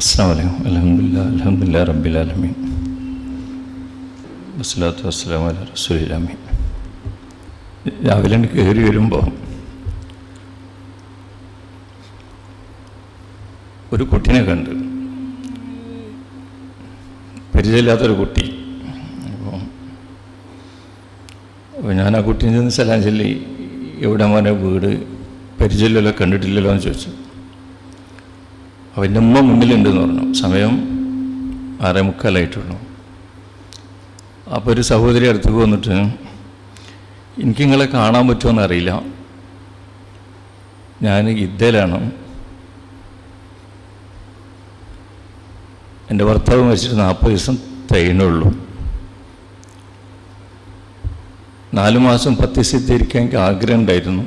അസ്സാം വലൈക്കും അലഹമില്ല റബ്ബിൽ റബ്ബിലാലമീൻ വസ്സലാത്തു വസ്സലാം അല റസൂലിലാമീൻ രാവിലെ എനിക്ക് കയറി വരുമ്പോൾ ഒരു കുട്ടീനെ കണ്ട്. പരിചയമില്ലാത്തൊരു കുട്ടി. അപ്പോൾ ഞാൻ ആ കുട്ടീനെ ചെന്ന് സലാം ചൊല്ലി എവിടെ മോനെ വീട് പരിചയമില്ലല്ലോ കണ്ടിട്ടില്ലല്ലോ എന്ന് ചോദിച്ചു. അവന്റെ ഉമ്മ മുന്നിലുണ്ടെന്ന് പറഞ്ഞു. സമയം ആറേ മുക്കാലായിട്ടുള്ളൂ അപ്പോൾ ഒരു സഹോദരി അടുത്തേക്ക് വന്നിട്ട് എനിക്ക് നിങ്ങളെ കാണാൻ പറ്റുമോ അറിയില്ല. ഞാൻ ഇദ്ദയിലാണ് എന്റെ ഭർത്താവ് മരിച്ചിട്ട് നാൽപ്പത് ദിവസം തയ്യണുള്ളൂ നാലു മാസം പത്ത് ദിവസത്തെ ഇരിക്കാൻ എനിക്ക് ആഗ്രഹം ഉണ്ടായിരുന്നു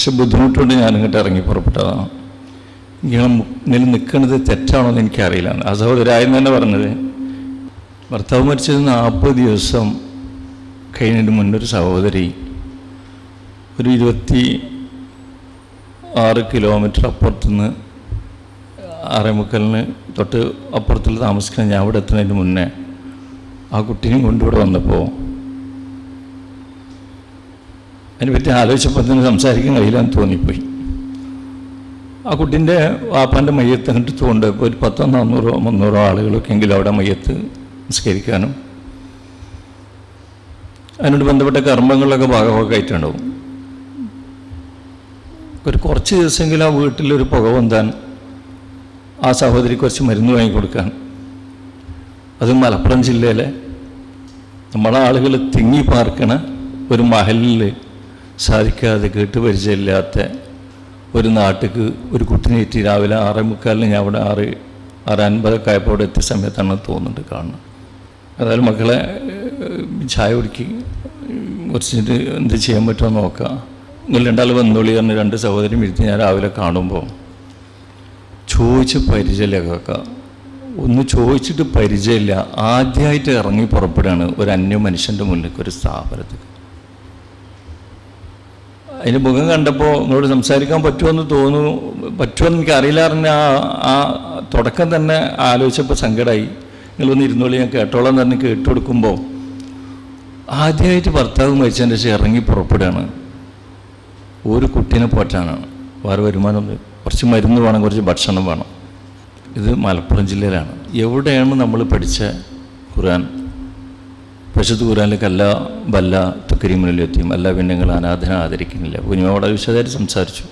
പക്ഷെ ബുദ്ധിമുട്ടുകൊണ്ട് ഞാൻ ഇങ്ങോട്ട് ഇറങ്ങി പുറപ്പെട്ടതാണ്. ഇങ്ങനെ മുന്നിൽ നിൽക്കുന്നത് തെറ്റാണോ എന്ന് എനിക്കറിയില്ല. ആ സഹോദരായെന്ന് തന്നെ പറഞ്ഞത്. ഭർത്താവ് മരിച്ചത് നാൽപ്പത് ദിവസം കഴിഞ്ഞതിന് മുന്നൊരു സഹോദരി ഒരു ഇരുപത്തി ആറ് കിലോമീറ്റർ അപ്പുറത്തുനിന്ന് ആറേമുക്കലിന് തൊട്ട് അപ്പുറത്തിൽ താമസിക്കുന്ന ഞാൻ ഇവിടെ എത്തുന്നതിന് മുന്നേ ആ കുട്ടീനെയും കൊണ്ടിവിടെ വന്നപ്പോൾ അതിനെപ്പറ്റി ആലോചിച്ചപ്പോൾ തന്നെ സംസാരിക്കാൻ കഴിയില്ലെന്ന് തോന്നിപ്പോയി. ആ കുട്ടീന്റെ വാപ്പാന്റെ മയ്യത്ത് അങ്ങോട്ട് ഇപ്പോൾ ഒരു പത്തോ നാന്നൂറോ മുന്നൂറോ ആളുകളൊക്കെ എങ്കിലും അവിടെ മയ്യത്ത് നിസ്കരിക്കാനും അതിനോട് ബന്ധപ്പെട്ട കർമ്മങ്ങളിലൊക്കെ ഭാഗമൊക്കെ ആയിട്ടുണ്ടാവും. ഒരു കുറച്ച് ദിവസമെങ്കിലും ആ വീട്ടിലൊരു പുക പൊന്താൻ ആ സഹോദരി കുറച്ച് മരുന്ന് വാങ്ങിക്കൊടുക്കാൻ അത് മലപ്പുറം ജില്ലയിലെ നമ്മളെ ആളുകൾ തിങ്ങി പാർക്കണ ഒരു മഹലിൽ സാധിക്കാതെ കേട്ട് പരിചയമില്ലാത്ത ഒരു നാട്ടിക്ക് ഒരു കുട്ടിനേറ്റി രാവിലെ ആറേ മുക്കാലിന് ഞാൻ അവിടെ ആറ് ആറ് അൻപതൊക്കെ ആയപ്പോൾ അവിടെ എത്തിയ സമയത്താണ് തോന്നുന്നുണ്ട് കാണുന്നത്. അതായത് മക്കളെ ചായ കുടിക്കി. കുറച്ചിട്ട് എന്ത് ചെയ്യാൻ പറ്റുമോ നോക്കാം നിങ്ങൾ രണ്ടാൾ വന്നോളി പറഞ്ഞ് രണ്ട് സഹോദരി ഇരുത്തി ഞാൻ രാവിലെ കാണുമ്പോൾ ചോദിച്ച് പരിചയമില്ല ഒന്ന് ചോദിച്ചിട്ട് പരിചയമില്ല. ആദ്യമായിട്ട് ഇറങ്ങി പുറപ്പെടുകയാണ് ഒരു അന്യ മനുഷ്യന്റെ മുന്നിലേക്ക് ഒരു സ്ഥാപനത്തിൽ അതിന്റെ മുഖം കണ്ടപ്പോൾ നിങ്ങളോട് സംസാരിക്കാൻ പറ്റുമെന്ന് തോന്നുന്നു. പറ്റുമെന്ന് എനിക്ക് അറിയില്ല പറഞ്ഞ ആ ആ തുടക്കം തന്നെ ആലോചിച്ചപ്പോൾ സങ്കടമായി നിങ്ങളൊന്ന് ഇരുന്നോളി ഞാൻ കേട്ടോളാം തന്നെ കേട്ടുകൊടുക്കുമ്പോൾ ആദ്യമായിട്ട് ഭർത്താവ് മരിച്ചതിന്റെ ശേഷം ഇറങ്ങി പുറപ്പെടുകയാണ്. ഒരു കുട്ടീനെ പോറ്റാനാണ്. വേറെ വരുമാനം കുറച്ച് മരുന്ന് വേണം കുറച്ച് ഭക്ഷണം വേണം. ഇത് മലപ്പുറം ജില്ലയിലാണ്. എവിടെയാണ് നമ്മൾ പഠിച്ച ഖുർആൻ? പശുത്ത് കല്ല ബല്ല തുക്കരിമുനിലെത്തിയും അല്ല പിന്നെ നിങ്ങൾ അനാഥന ആദരിക്കുന്നില്ല. കുഞ്ഞുമോടെ വിശദമായിട്ട് സംസാരിച്ചു.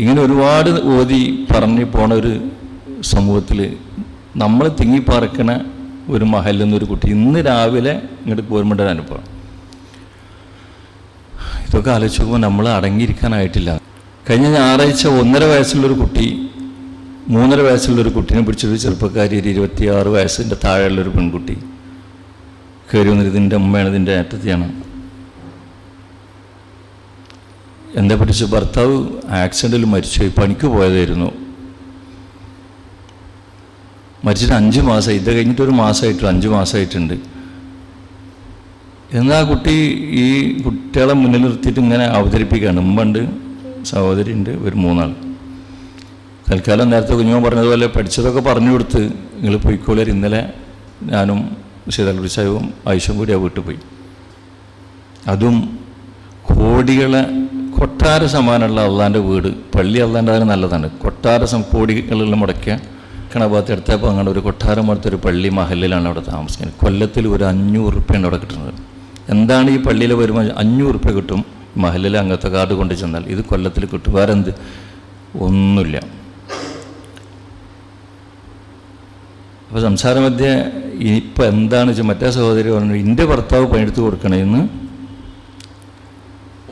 ഇങ്ങനെ ഒരുപാട് ഓതി പറഞ്ഞു പോണ ഒരു സമൂഹത്തിൽ നമ്മൾ തിങ്ങിപ്പറക്കണ ഒരു മഹലിൽ നിന്നൊരു കുട്ടി ഇന്ന് രാവിലെ ഇങ്ങോട്ട് പോരുമ്പോഴ അനുഭവം. ഇതൊക്കെ ആലോചിച്ച് നോക്കുമ്പോൾ നമ്മൾ അടങ്ങിയിരിക്കാനായിട്ടില്ല. കഴിഞ്ഞ ഞായറാഴ്ച ഒന്നര വയസ്സുള്ളൊരു കുട്ടി മൂന്നര വയസ്സുള്ളൊരു കുട്ടീനെ പിടിച്ചൊരു ചെറുപ്പക്കാരി ഒരു ഇരുപത്തിയാറ് വയസ്സിന്റെ താഴെയുള്ളൊരു പെൺകുട്ടി. കയറി വന്നിട്ട് ഇതിന്റെ അമ്മയാണ് ഇതിന്റെ ഏട്ടത്തിയാണ് എന്താ പറ്റിച്ച് ഭർത്താവ് ആക്സിഡന്റിൽ മരിച്ചുപോയി പണിക്ക് പോയതായിരുന്നു. മരിച്ചിട്ട് അഞ്ച് മാസമായി ഇത് കഴിഞ്ഞിട്ട് ഒരു മാസമായിട്ട് അഞ്ച് മാസമായിട്ടുണ്ട് എന്നാൽ കുട്ടി ഈ കുട്ടികളെ മുന്നിൽ നിർത്തിയിട്ട് ഇങ്ങനെ അവതരിപ്പിക്കുകയാണ്. ഉമ്മണ്ട് സഹോദരി ഉണ്ട് ഒരു മൂന്നാൾ. തൽക്കാലം നേരത്തെ കുഞ്ഞുമോ പറഞ്ഞതുപോലെ പഠിച്ചതൊക്കെ പറഞ്ഞു കൊടുത്ത് നിങ്ങൾ പൊയ്ക്കോളിയർ ഇന്നലെ ഞാനും സീതാലി സാഹിബും ആയിഷും കൂടി ആ വീട്ടിൽ പോയി. അതും കോടികളെ കൊട്ടാര സമാനമുള്ള അള്ളാന്റെ വീട്. പള്ളി അള്ളാന്റെ അതിന് നല്ലതാണ്. കൊട്ടാര സം കോടികളിൽ മുടക്കിയ കണഭാഗത്ത് എടുത്തപ്പോൾ അങ്ങനെ ഒരു കൊട്ടാരം മുടത്തൊരു പള്ളി മഹലിലാണ് അവിടെ താമസിക്കുന്നത്. കൊല്ലത്തിൽ ഒരു അഞ്ഞൂറ് റുപ്യാണ് അവിടെ കിട്ടുന്നത്. എന്താണ് ഈ പള്ളിയിൽ വരുമ്പോൾ അഞ്ഞൂറ് റുപ്യ കിട്ടും. മഹലിൽ അങ്ങനത്തെ കാർഡ് കൊണ്ട് ചെന്നാൽ ഇത് കൊല്ലത്തിൽ കിട്ടും. വേറെ എന്ത് ഒന്നുമില്ല. അപ്പോൾ സംസാരമധ്യേ ഇപ്പോൾ എന്താണ് വെച്ചാൽ മറ്റേ സഹോദരി പറഞ്ഞു എന്റെ ഭർത്താവ് പണിയെടുത്ത് കൊടുക്കണമെന്ന്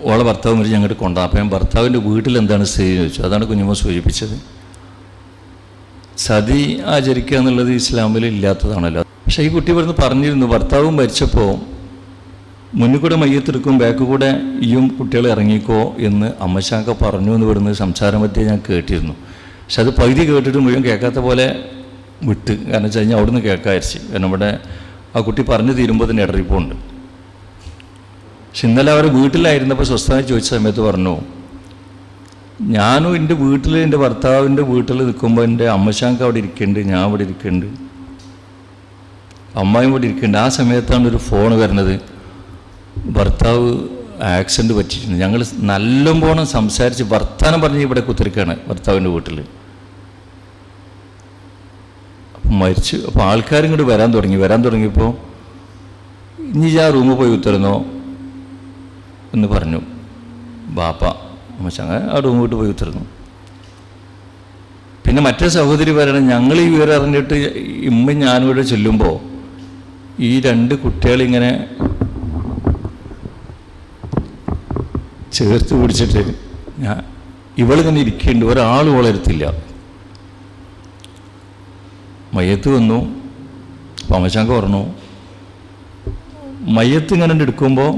ഓളെ ഭർത്താവ് മരിച്ച് ഞങ്ങോട്ട് കൊണ്ടുപോകാം അപ്പം ഞാൻ ഭർത്താവിന്റെ വീട്ടിൽ എന്താണ് സ്ഥിതി ചോദിച്ചു. അതാണ് കുഞ്ഞമ്മ സൂചിപ്പിച്ചത്. സതി ആചരിക്കുക എന്നുള്ളത് ഇസ്ലാമിൽ ഇല്ലാത്തതാണല്ലോ. പക്ഷേ ഈ കുട്ടി ഇവിടുന്ന് പറഞ്ഞിരുന്നു ഭർത്താവ് മരിച്ചപ്പോൾ മുന്നിൽ കൂടെ മയ്യത്തെടുക്കും ബാക്ക് കൂടെ ഈയും കുട്ടികൾ ഇറങ്ങിക്കോ എന്ന് അമ്മശാക്ക പറഞ്ഞു എന്ന് ഇവിടുന്ന് സംസാരം പറ്റിയ ഞാൻ കേട്ടിരുന്നു. പക്ഷെ അത് പകുതി കേട്ടിട്ട് മുഴുവൻ കേൾക്കാത്ത പോലെ വിട്ട്. കാരണം വെച്ച് കഴിഞ്ഞാൽ അവിടുന്ന് കേൾക്കാതിരിച്ച്. കാരണം ഇവിടെ ആ കുട്ടി പറഞ്ഞു തീരുമ്പോൾ തന്നെ ഇടറിപ്പോണ്ട്. പക്ഷെ ഇന്നലെ അവർ വീട്ടിലായിരുന്നപ്പോൾ സ്വസ്ഥമായി ചോദിച്ച സമയത്ത് പറഞ്ഞു ഞാനും എന്റെ വീട്ടിൽ എന്റെ ഭർത്താവിന്റെ വീട്ടിൽ നിൽക്കുമ്പോൾ എന്റെ അമ്മശാങ്ക അവിടെ ഇരിക്കുന്നുണ്ട് ഞാൻ അവിടെ ഇരിക്കുന്നുണ്ട് അമ്മായും ഇവിടെ ഇരിക്കുന്നുണ്ട്. ആ സമയത്താണ് ഒരു ഫോൺ വരുന്നത്. ഭർത്താവ് ആക്സിഡന്റ് പറ്റിയിട്ടുണ്ട്. ഞങ്ങൾ നല്ലപോലെ സംസാരിച്ച് വർത്തമാനം പറഞ്ഞ് ഇവിടെ കുത്തിരിക്കുകയാണ് ഭർത്താവിന്റെ വീട്ടിൽ. അപ്പം മരിച്ചു അപ്പോൾ ആൾക്കാരും ഇങ്ങോട്ട് വരാൻ തുടങ്ങി. വരാൻ തുടങ്ങിയപ്പോൾ ഇനി ഞാൻ റൂമിൽ പോയി ഉത്തരുന്നോ എന്ന് പറഞ്ഞു. ബാപ്പ ആ റൂമിൽ വിട്ട് പോയി ഉത്തരുന്നു. പിന്നെ മറ്റേ സഹോദരി പറയണം ഞങ്ങൾ ഈ വിവരം അറിഞ്ഞിട്ട് ഇമ്മ ഞാനിവിടെ ചെല്ലുമ്പോൾ ഈ രണ്ട് കുട്ടികളിങ്ങനെ ചേർത്ത് പിടിച്ചിട്ട് ഞാൻ ഇവളിങ്ങനെ ഇരിക്കുന്നുണ്ട് ഒരാൾ വളരത്തില്ല മയ്യത്ത് വന്നു. പമശാങ്ക പറഞ്ഞു മയ്യത്ത് ഇങ്ങനെ എടുക്കുമ്പോൾ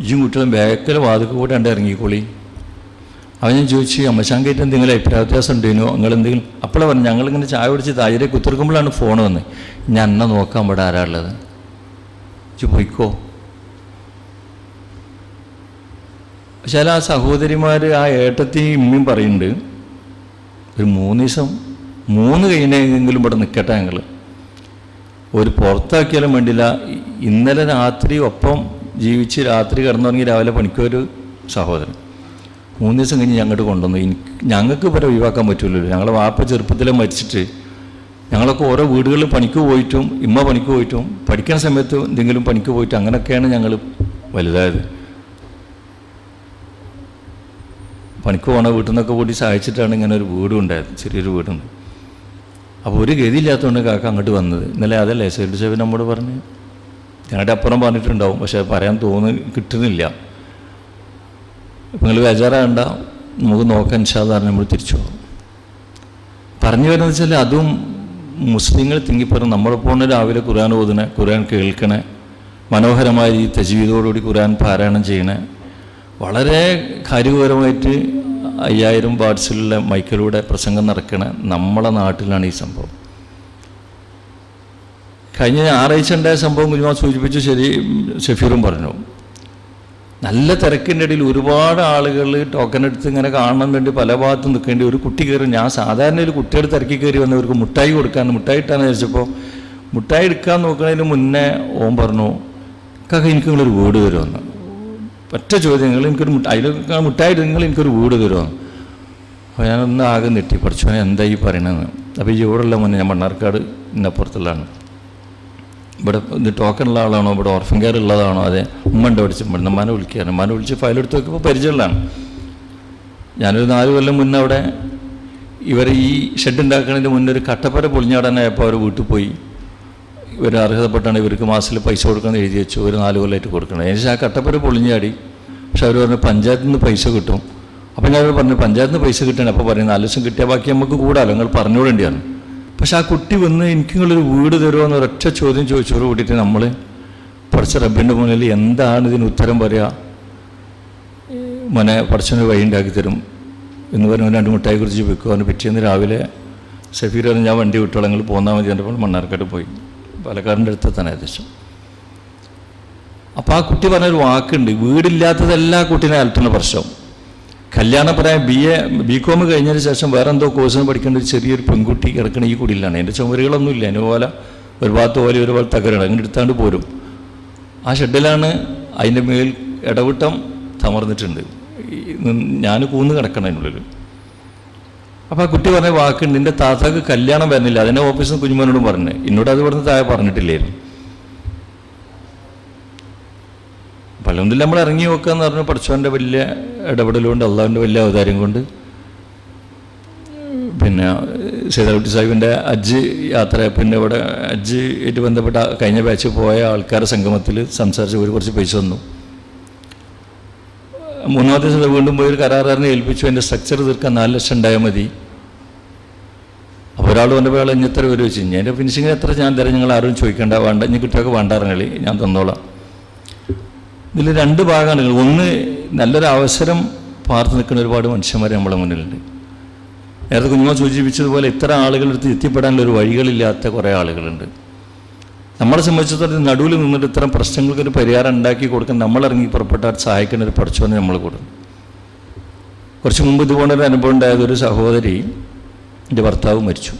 ഇജും കുട്ടികളും ബാക്കിൽ വാതിക്ക് കൂടെ ഉണ്ട് ഇറങ്ങിക്കോളി. അവൻ ഞാൻ ചോദിച്ചു അമ്മശാങ്കേറ്റ് എന്തെങ്കിലും അഭിപ്രായ വ്യത്യാസം ഉണ്ടേനോ? നിങ്ങൾ എന്തെങ്കിലും അപ്പോഴാണ് പറഞ്ഞു ഞങ്ങളിങ്ങനെ ചായ പിടിച്ച് താഴെ കുത്തിർക്കുമ്പോഴാണ് ഫോൺ വന്നത്. ഞാൻ എന്നെ നോക്കാൻ ഇവിടെ ആരാളുള്ളത് ഇജ് പോയിക്കോ. പക്ഷേ ആ സഹോദരിമാർ ആ ഏട്ടത്തെയും ഇമ്മയും പറയുന്നുണ്ട് ഒരു മൂന്ന് ദിവസം മൂന്ന് കഴിഞ്ഞെങ്കിലും ഇവിടെ നിൽക്കട്ടെ ഞങ്ങൾ ഒരു പുറത്താക്കിയാലും വേണ്ടില്ല. ഇന്നലെ രാത്രി ഒപ്പം ജീവിച്ച് രാത്രി കിടന്നുറങ്ങി രാവിലെ പണിക്കൊരു സഹോദരൻ. മൂന്ന് ദിവസം കഴിഞ്ഞ് ഞങ്ങോട്ട് കൊണ്ടുവന്നു. ഞങ്ങൾക്ക് ഇവരെ ഒഴിവാക്കാൻ പറ്റില്ലല്ലോ ഞങ്ങളെ വാപ്പ ചെറുപ്പത്തിലെ മരിച്ചിട്ട് ഞങ്ങളൊക്കെ ഓരോ വീടുകളിൽ പണിക്ക് പോയിട്ടും ഇമ്മ പണിക്ക് പോയിട്ടും പഠിക്കുന്ന സമയത്ത് എന്തെങ്കിലും പണിക്ക് പോയിട്ട് അങ്ങനെയൊക്കെയാണ് ഞങ്ങൾ വലുതായത്. പണിക്ക് പോണ വീട്ടിൽ നിന്നൊക്കെ കൂടി സഹായിച്ചിട്ടാണ് ഇങ്ങനെ ഒരു വീടും ഉണ്ടായത്. ചെറിയൊരു വീടുണ്ട്. അപ്പോൾ ഒരു ഗതിയില്ലാത്തതുകൊണ്ട് കാക്ക അങ്ങോട്ട് വന്നത്. ഇന്നലെ അതല്ലേ സൈഡ് സേവൻ നമ്മോട് പറഞ്ഞ് ഞങ്ങളുടെ അപ്പുറം പറഞ്ഞിട്ടുണ്ടാവും പക്ഷെ പറയാൻ തോന്നി കിട്ടുന്നില്ല. നിങ്ങൾ ബേജാറാകണ്ട നമുക്ക് നോക്കാൻ സാധാരണ നമ്മൾ തിരിച്ചു പോകും. പറഞ്ഞു വരുന്നത് വെച്ചാൽ അതും മുസ്ലിങ്ങൾ തിങ്ങിപ്പറയും നമ്മളെ പോണ രാവിലെ ഖുർആൻ ഓതണേ ഖുർആൻ കേൾക്കണേ മനോഹരമായ ഈ തജീവിതോടുകൂടി ഖുർആൻ പാരായണം ചെയ്യണേ വളരെ കാര്യപരമായിട്ട് അയ്യായിരം വാട്സിലുള്ള മൈക്കിലൂടെ പ്രസംഗം നടക്കണ നമ്മളെ നാട്ടിലാണ് ഈ സംഭവം. കഴിഞ്ഞ ഞായറാഴ്ച ഉണ്ടായ സംഭവം കുഞ്ഞുമാ സൂചിപ്പിച്ചു ശരി ഷഫീറും പറഞ്ഞു. നല്ല തിരക്കിന്റെ ഇടയിൽ ഒരുപാട് ആളുകൾ ടോക്കൺ എടുത്ത് ഇങ്ങനെ കാണാൻ വേണ്ടി പല ഭാഗത്തും നിൽക്കേണ്ടി ഒരു കുട്ടി കയറി. ഞാൻ സാധാരണ ഒരു കുട്ടിയുടെ തിരക്കി കയറി വന്നവർക്ക് മുട്ടായി കൊടുക്കാൻ മുട്ടായി ഇട്ടാന്ന് വിചാരിച്ചപ്പോൾ മുട്ടായി എടുക്കാൻ നോക്കുന്നതിന് മുന്നേ ഓൻ പറഞ്ഞു കാക്ക എനിക്ക് നിങ്ങളൊരു വീട് തരുമെന്ന് ഒറ്റ ചോദ്യങ്ങൾ എനിക്കൊരു മുട്ടായി മുട്ടായി നിങ്ങൾ എനിക്കൊരു വീട് തരുമെന്ന് അപ്പോൾ ഞാനൊന്ന് ആകെ നെട്ടി പഠിച്ചു എന്താ ഈ പറയണതെന്ന്? അപ്പോൾ ഈ ഇവിടെയുള്ള മുന്നേ ഞാൻ മണ്ണാർക്കാട് ഇന്നപ്പുറത്തുള്ളതാണ്. ഇവിടെ ഇത് ടോക്കൺ ഉള്ള ആളാണോ? ഇവിടെ ഓർഫൻ കെയർ ഉള്ളതാണോ? അതെ. ഉമ്മന്റെ ഇവിടെ നമ്മനെ വിളിക്കുകയാണ്. ഉമ്മാനെ വിളിച്ച് ഫയൽ എടുത്ത് നോക്കിയപ്പോൾ പരിചയമുള്ളതാണ്. ഞാനൊരു നാല് കൊല്ലം മുന്നേ അവിടെ ഇവർ ഈ ഷെഡ് ഉണ്ടാക്കുന്നതിന് മുന്നേ ഒരു കട്ടപ്പര പൊളിഞ്ഞാടാനായപ്പോൾ അവർ വീട്ടിൽ പോയി. ഇവർ അർഹതപ്പെട്ടാണ് ഇവർക്ക് മാസത്തിൽ പൈസ കൊടുക്കണം എഴുതി വെച്ചു. ഒരു നാല് കൊല്ലമായിട്ട് കൊടുക്കണം. അതിനുശേഷം ആ കട്ടപ്പര പൊളിഞ്ഞാടി. പക്ഷെ അവർ പറഞ്ഞു പഞ്ചായത്തിൽ നിന്ന് പൈസ കിട്ടും. അപ്പം ഞാൻ പറഞ്ഞു പഞ്ചായത്തിൽ നിന്ന് പൈസ കിട്ടണം. അപ്പോൾ പറയും നാല് ദിവസം കിട്ടിയാൽ ബാക്കി നമുക്ക് കൂടാലോ? നിങ്ങൾ പറഞ്ഞുകൊണ്ടേണ്ടിയാണ് പക്ഷെ ആ കുട്ടി വന്ന് എനിക്ക് വീട് തരുമോ എന്ന് ഒരൊറ്റ ചോദ്യം ചോദിച്ചോട് കൂടിയിട്ട് നമ്മൾ പഠിച്ച റബ്ബിന്റെ മുന്നിൽ എന്താണ് ഇതിന് ഉത്തരം പറയുക മോനെ പഠിച്ചൊരു വഴി ഉണ്ടാക്കി തരും എന്ന് പറഞ്ഞു രണ്ട് മുട്ടായി കുറിച്ച് വെക്കുക അവന് പിറ്റേന്ന് രാവിലെ സഫീർ പറഞ്ഞു ഞാൻ വണ്ടി വിട്ടോളാം പോന്നാൽ മതി. എന്റെ മണ്ണാർക്കാട് പോയി. പാലക്കാടിന്റെ അടുത്ത് തന്നെ ഏകദേശം. അപ്പോൾ ആ കുട്ടി പറഞ്ഞൊരു വാക്കുണ്ട് വീടില്ലാത്തതല്ല കുട്ടീനെ അലട്ടുന്ന പ്രശ്നം. കല്യാണം പറയാൻ ബി എ ബി കോം കഴിഞ്ഞതിന് ശേഷം വേറെ എന്തോ കോഴ്സിന് പഠിക്കേണ്ട ഒരു ചെറിയൊരു പെൺകുട്ടി കിടക്കണ ഈ കുടിയിലാണ്. എന്റെ ചുമരുകളൊന്നുമില്ല. അതിന് പോലെ ഒരു ഭാഗത്ത് പോലെ ഒരു പോലെ തകരണം അങ്ങനെ എടുത്താണ്ട് പോരും. ആ ഷെഡിലാണ് അതിന്റെ മേൽ ഇടവിട്ടം തമർന്നിട്ടുണ്ട്. ഞാൻ കൂന്ന് കിടക്കണം അതിനുള്ളിൽ അപ്പോൾ ആ കുട്ടി പറഞ്ഞ വാക്കുണ്ട് എന്റെ താത്താക്ക് കല്യാണം വരുന്നില്ല. അതിനെ ഓഫീസിൽ കുഞ്ഞുമോനോടും പറഞ്ഞു. എന്നോട് അത് ഇവിടുന്ന് താഴെ പറഞ്ഞിട്ടില്ലായിരുന്നു. പലൊന്നിൽ നമ്മൾ ഇറങ്ങി നോക്കുക എന്ന് പറഞ്ഞാൽ പഠിച്ചവന്റെ വലിയ ഇടപെടലുകൊണ്ട് അള്ളാഹുവിന്റെ വലിയ അവതാരം കൊണ്ട്. പിന്നെ സീതാകുട്ടി സാഹിബിന്റെ അജ്ജ് യാത്ര പിന്നെ ഇവിടെ അജ്ജ് ആയിട്ട് ബന്ധപ്പെട്ട കഴിഞ്ഞ ബാച്ച് പോയ ആൾക്കാരുടെ സംഗമത്തിൽ സംസാരിച്ച് ഒരു കുറച്ച് പൈസ വന്നു മൂന്നാമത്തെ ദിവസം വീണ്ടും പോയി ഒരു കരാറുകാരനെ ഏൽപ്പിച്ചു. എന്റെ സ്ട്രക്ചർ തീർക്കാൻ നാല് ലക്ഷം ഉണ്ടായാൽ മതി. അപ്പോൾ ഒരാൾ വന്നപ്പോൾ അയാൾ ഇനി എത്ര പേര് വെച്ച് ഞാൻ എന്റെ ഫിനിഷിങ്ങിന് എത്ര ഞാൻ തരാം നിങ്ങൾ ആരും ചോദിക്കേണ്ട വേണ്ട. ഇനി കിട്ടിയൊക്കെ വേണ്ട ഇറങ്ങി ഞാൻ തന്നോളാം. ഇതിൽ രണ്ട് ഭാഗമാണ് ഒന്ന് നല്ലൊരു അവസരം പാർത്ത് നിൽക്കുന്ന ഒരുപാട് മനുഷ്യന്മാർ നമ്മളെ മുന്നിലുണ്ട്. നേരത്തെ കുഞ്ഞുമ സൂചിപ്പിച്ചതുപോലെ ഇത്ര ആളുകളടുത്ത് എത്തിപ്പെടാനുള്ള ഒരു വഴികളില്ലാത്ത കുറേ ആളുകളുണ്ട്. നമ്മളെ സംബന്ധിച്ചിടത്തോളം നടുവിൽ നിന്നിട്ട് ഇത്തരം പ്രശ്നങ്ങൾക്കൊരു പരിഹാരം ഉണ്ടാക്കി കൊടുക്കാൻ നമ്മളിറങ്ങി പുറപ്പെട്ടാൽ സഹായിക്കുന്ന ഒരു പഠിച്ചോന്ന് നമ്മൾ കൊടുക്കും. കുറച്ച് മുമ്പ് ഇതുപോലൊരു അനുഭവം ഉണ്ടായത് ഒരു സഹോദരി എന്റെ ഭർത്താവ് മരിച്ചു.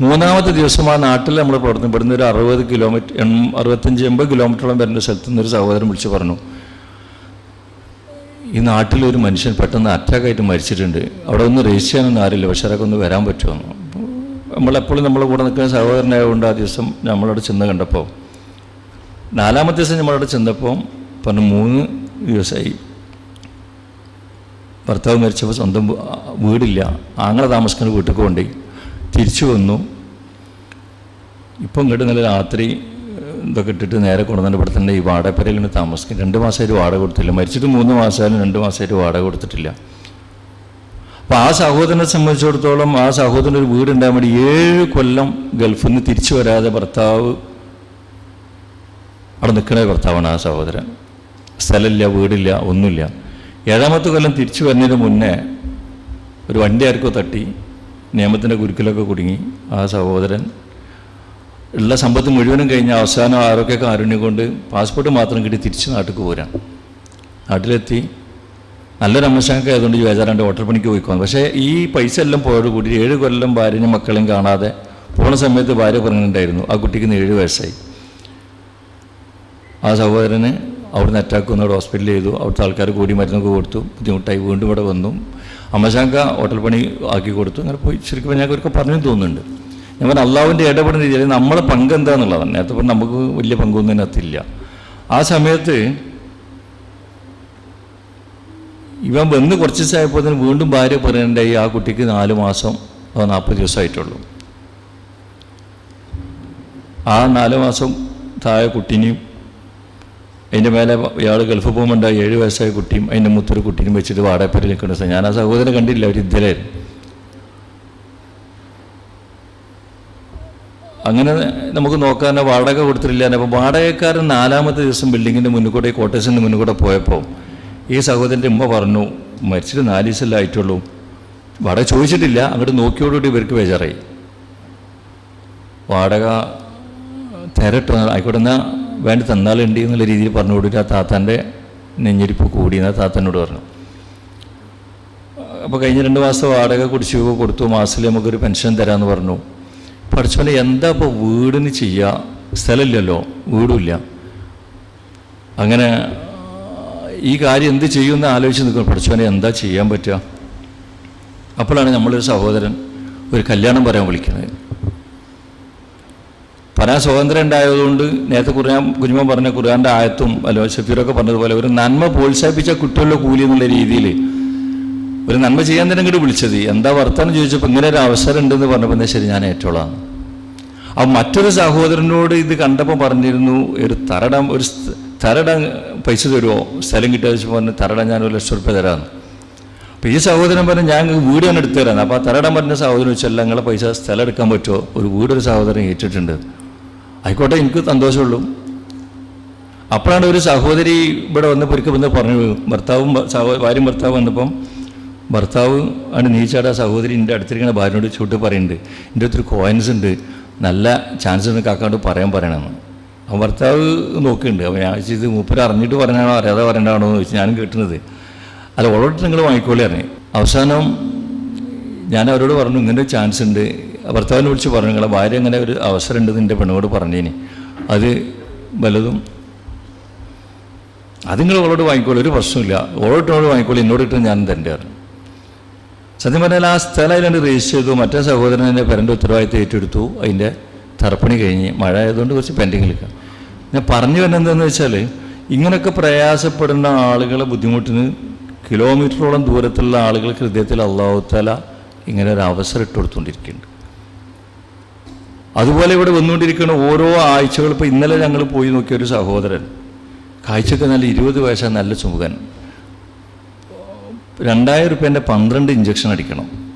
മൂന്നാമത്തെ ദിവസം ആ നാട്ടിൽ നമ്മൾ പ്രവർത്തനം ഇവിടുന്ന് ഒരു അറുപത് കിലോമീറ്റർ അറുപത്തഞ്ച് എൺപത് കിലോമീറ്ററോളം വരുന്ന സ്ഥലത്ത് നിന്ന് ഒരു സഹോദരൻ വിളിച്ച് പറഞ്ഞു. ഈ നാട്ടിലൊരു മനുഷ്യൻ പെട്ടെന്ന് അറ്റാക്കായിട്ട് മരിച്ചിട്ടുണ്ട്. അവിടെ ഒന്ന് രജിസ്റ്റർ ചെയ്യാനൊന്നും ആരില്ല. പക്ഷെ അതൊക്കെ ഒന്ന് വരാൻ പറ്റുമെന്ന് നമ്മളെപ്പോഴും നമ്മളെ കൂടെ നിൽക്കുന്ന സഹോദരനായതുകൊണ്ട് ആ ദിവസം നമ്മളവിടെ ചെന്ന് കണ്ടപ്പോൾ നാലാമത്തെ ദിവസം നമ്മളവിടെ ചെന്നപ്പോൾ പറഞ്ഞു മൂന്ന് ദിവസമായി. ഭർത്താവ് മരിച്ചപ്പോൾ സ്വന്തം വീടില്ല. ആങ്ങളെ താമസിക്കുന്ന വീട്ടിൽ കൊണ്ടുപോയി. തിരിച്ചു വന്നു. ഇപ്പം നല്ല രാത്രി ഇതൊക്കെ ഇട്ടിട്ട് നേരെ കൊണ്ടുവന്നിട്ട് ഇവിടെ തന്നെ ഈ വാടകപ്പരയിലാണ് താമസിക്കും. രണ്ട് മാസമായിട്ട് വാടക കൊടുത്തില്ല. മരിച്ചിട്ട് മൂന്ന് മാസമായാലും രണ്ട് മാസമായിട്ട് വാടക കൊടുത്തിട്ടില്ല. അപ്പോൾ ആ സഹോദരനെ സംബന്ധിച്ചിടത്തോളം ആ സഹോദരൻ ഒരു വീടുണ്ടാകാൻ വേണ്ടി ഏഴ് കൊല്ലം ഗൾഫിൽ നിന്ന് തിരിച്ചു വരാതെ ഭർത്താവ് അവിടെ നിൽക്കുന്ന ഭർത്താവാണ് ആ സഹോദരൻ. സ്ഥലമില്ല വീടില്ല ഒന്നുമില്ല. ഏഴാമത്തെ കൊല്ലം തിരിച്ചു വരുന്നതിന് മുന്നേ ഒരു വണ്ടി ആർക്കോ തട്ടി. നിയമത്തിന്റെ കുരുക്കിലൊക്കെ കുടുങ്ങി. ആ സഹോദരൻ ഉള്ള സമ്പത്ത് മുഴുവനും കഴിഞ്ഞ അവസാനം ആരൊക്കെ കാരുണ്യം കൊണ്ട് പാസ്പോർട്ട് മാത്രം കിട്ടി തിരിച്ച് നാട്ടിലേക്ക് പോരാൻ നാട്ടിലെത്തി. നല്ലൊരു അമ്മശാങ്ക ആയതുകൊണ്ട് വേചാരാണ്ട് ഹോട്ടൽ പണിക്ക് പോയിക്കോന്നു പക്ഷേ ഈ പൈസ എല്ലാം പോയോട് കൂടി ഏഴ് കൊല്ലം ഭാര്യയും മക്കളെയും കാണാതെ പോണ സമയത്ത് ഭാര്യ പറഞ്ഞിട്ടുണ്ടായിരുന്നു ആ കുട്ടിക്ക് ഇന്ന് ഏഴ് വയസ്സായി. ആ സഹോദരന് അവിടുന്ന് അറ്റാക്ക് വന്നു അവിടെ ഹോസ്പിറ്റലിൽ ചെയ്തു. അവിടുത്തെ ആൾക്കാർ കൂടി മരുന്നൊക്കെ കൊടുത്തു. ബുദ്ധിമുട്ടായി വീണ്ടും ഇവിടെ വന്നു. അമ്മശാങ്ക ഹോട്ടൽ പണി ആക്കി കൊടുത്തു. അങ്ങനെ പോയി. ശരിക്കും ഞാൻ അവർക്ക് പറഞ്ഞു തോന്നുന്നുണ്ട്. ഞാൻ പറഞ്ഞു അള്ളാവിന്റെ ഇടപെടുന്ന രീതിയിൽ നമ്മളെ പങ്ക് എന്താണെന്നുള്ളതാണ് നേരത്തെ പറഞ്ഞാൽ നമുക്ക് വലിയ പങ്കൊന്നും അതിനകത്തില്ല ആ സമയത്ത് ഇവൻ വന്ന് കുറച്ച് ദിവസമായപ്പോൾ തന്നെ വീണ്ടും ഭാര്യ പറയണ്ടായി ആ കുട്ടിക്ക് നാല് മാസം നാൽപ്പത് ദിവസമായിട്ടുള്ളൂ. ആ നാല് മാസം താഴെ കുട്ടീനെയും അതിന്റെ മേലെ ഇയാൾ ഗൾഫ് പോകുമ്പോൾ ഏഴ് വയസ്സായ കുട്ടിയും അതിന്റെ മുത്തൊരു കുട്ടിയും വെച്ചിട്ട് വാടകപ്പേരിൽ നിൽക്കുന്ന ദിവസം ഞാൻ ആ സഹോദരനെ കണ്ടില്ല അവർ അങ്ങനെ നമുക്ക് നോക്കാൻ വാടക കൊടുത്തിട്ടില്ല അപ്പോൾ വാടകക്കാരൻ നാലാമത്തെ ദിവസം ബിൽഡിങ്ങിന്റെ മുന്നിൽ കൂടെ കോട്ടേഴ്സിന്റെ മുന്നിൽ കൂടെ പോയപ്പോൾ ഈ സഹോദരന്റെ ഉമ്മ പറഞ്ഞു മരിച്ചിട്ട് നാല് ദിവസമല്ലേ ആയിട്ടുള്ളൂ. വാടക ചോദിച്ചിട്ടില്ല അങ്ങോട്ട് നോക്കിയോടുകൂടി ഇവർക്ക് ബേജാറായി. വാടക തിരട്ടു ആയിക്കോട്ടെ എന്നാൽ വേണ്ടി തന്നാളുണ്ട് എന്നുള്ള രീതിയിൽ പറഞ്ഞു കൊടുത്തിട്ട് ആ താത്താന്റെ നെഞ്ഞിരിപ്പ് കൂടി എന്ന് ആ താത്തനോട് പറഞ്ഞു. അപ്പോൾ കഴിഞ്ഞ രണ്ട് മാസം വാടക കുടിച്ചു കൊടുത്തു മാസത്തിൽ നമുക്കൊരു പെൻഷൻ തരാമെന്ന് പറഞ്ഞു. പഠിച്ചോനെ എന്താ ഇപ്പോൾ വീടിന് ചെയ്യുക? സ്ഥലമില്ലല്ലോ വീടുമില്ല. അങ്ങനെ ഈ കാര്യം എന്ത് ചെയ്യുമെന്ന് ആലോചിച്ച് നിൽക്കണം പഠിച്ചോനെ എന്താ ചെയ്യാൻ പറ്റുക? അപ്പോഴാണ് നമ്മളൊരു സഹോദരൻ ഒരു കല്യാണം പറയാൻ വിളിക്കുന്നത്. പറയാൻ സ്വാതന്ത്ര്യം ഉണ്ടായതുകൊണ്ട് നേരത്തെ ഖുർആൻ കുഞ്ഞുമ പറഞ്ഞ ഖുർആാന്റെ ആയത്തും അല്ലോ ഷഫീറൊക്കെ പറഞ്ഞതുപോലെ ഒരു നന്മ പ്രോത്സാഹിപ്പിച്ച കുട്ടികളുടെ കൂലി എന്നുള്ള രീതിയിൽ ഒരു നന്മ ചെയ്യാൻ തന്നെ ഇങ്ങോട്ട് വിളിച്ചത്. എന്താ വർത്തമാനം ചോദിച്ചപ്പോൾ ഇങ്ങനെ ഒരു അവസരം ഉണ്ടെന്ന് പറഞ്ഞപ്പോൾ ശരി ഞാൻ ഏറ്റോളാം. അപ്പം മറ്റൊരു സഹോദരനോട് ഇത് കണ്ടപ്പോൾ പറഞ്ഞിരുന്നു ഒരു തരടം ഒരു തരട പൈസ തരുമോ സ്ഥലം കിട്ടിയ വെച്ച് പറഞ്ഞു തരടം ഞാൻ ഒരു ലക്ഷം റുപ്യ തരാമെന്ന് അപ്പോൾ ഈ സഹോദരൻ പറഞ്ഞു ഞാൻ വീട് തന്നെ എടുത്തു തരാമെന്ന് അപ്പോൾ ആ തരടം പറഞ്ഞ സഹോദരൻ വെച്ചല്ല നിങ്ങളെ പൈസ സ്ഥലം എടുക്കാൻ പറ്റുമോ ഒരു വീടൊരു സഹോദരൻ ഏറ്റിട്ടുണ്ട്. ആയിക്കോട്ടെ എനിക്ക് സന്തോഷമുള്ളൂ. അപ്പോഴാണ് ഒരു സഹോദരി ഇവിടെ വന്ന് ഒരിക്കൽ വന്ന് പറഞ്ഞു ഭർത്താവും ഭാര്യയും ഭർത്താവും വന്നപ്പം ഭർത്താവ് ആണ് നീച്ചാടാ സഹോദരി എന്റെ അടുത്തിരിക്കുന്ന ഭാര്യനോട് ചൂട്ട് പറയുന്നുണ്ട്. എന്റെ അടുത്തൊരു കോയിൻസ് ഉണ്ട്. നല്ല ചാൻസ് ഉണ്ട് കാക്കാണ്ട് പറയാൻ പറയണമെന്ന്. അവൻ ഭർത്താവ് നോക്കുന്നുണ്ട് അവൻ ഇത് മൂപ്പര് അറിഞ്ഞിട്ട് പറഞ്ഞാണോ അറിയാതെ പറയണ്ടാണോ എന്ന് ചോദിച്ചു. ഞാനും കേട്ടുന്നത് അല്ല ഉള്ളോട്ട് നിങ്ങൾ വാങ്ങിക്കോളി അറിഞ്ഞു അവസാനം ഞാൻ അവരോട് പറഞ്ഞു ഇങ്ങനെ ചാൻസ് ഉണ്ട്. ഭർത്താവിനെ വിളിച്ച് പറഞ്ഞു നിങ്ങളെ ഭാര്യ അങ്ങനെ ഒരു അവസരം നിന്റെ പെണ്ണോട് പറഞ്ഞേനി. അത് വലതും അത് നിങ്ങൾ ഓളോട് വാങ്ങിക്കോളൂ ഒരു പ്രശ്നമില്ല ഓളോട്ടോട് വാങ്ങിക്കോളൂ എന്നോട് ഇട്ട് ഞാൻ തന്റെ പറഞ്ഞു സത്യം പറഞ്ഞാൽ ആ സ്ഥലം അതിലാണ്ട് രജിസ്റ്റർ ചെയ്തു മറ്റേ സഹോദരൻ എന്റെ പെരന്റെ ഉത്തരവാദിത്തം ഏറ്റെടുത്തു. അതിന്റെ തറപ്പണി കഴിഞ്ഞ് മഴ ആയതുകൊണ്ട് കുറച്ച് പെൻഡിങ് നിൽക്കാം. ഞാൻ പറഞ്ഞു വരുന്നത് എന്താണെന്ന് വെച്ചാൽ ഇങ്ങനെയൊക്കെ പ്രയാസപ്പെടുന്ന ആളുകളെ ബുദ്ധിമുട്ടിന് കിലോമീറ്ററോളം ദൂരത്തുള്ള ആളുകൾക്ക് ഹൃദയത്തിൽ അള്ളാഹുത്തല ഇങ്ങനെ ഒരു അവസരം ഇട്ട് കൊടുത്തുകൊണ്ടിരിക്കുന്നുണ്ട്. അതുപോലെ ഇവിടെ വന്നുകൊണ്ടിരിക്കുന്ന ഓരോ ആഴ്ചകൾ ഇപ്പോൾ ഇന്നലെ ഞങ്ങൾ പോയി നോക്കിയ ഒരു സഹോദരൻ. കാഴ്ചക്ക് നല്ല ഇരുപത് വയസ്സാണ് നല്ല ചുമകൻ രണ്ടായിരം റുപ്യേന്റെ പന്ത്രണ്ട് ഇഞ്ചക്ഷൻ അടിക്കണം.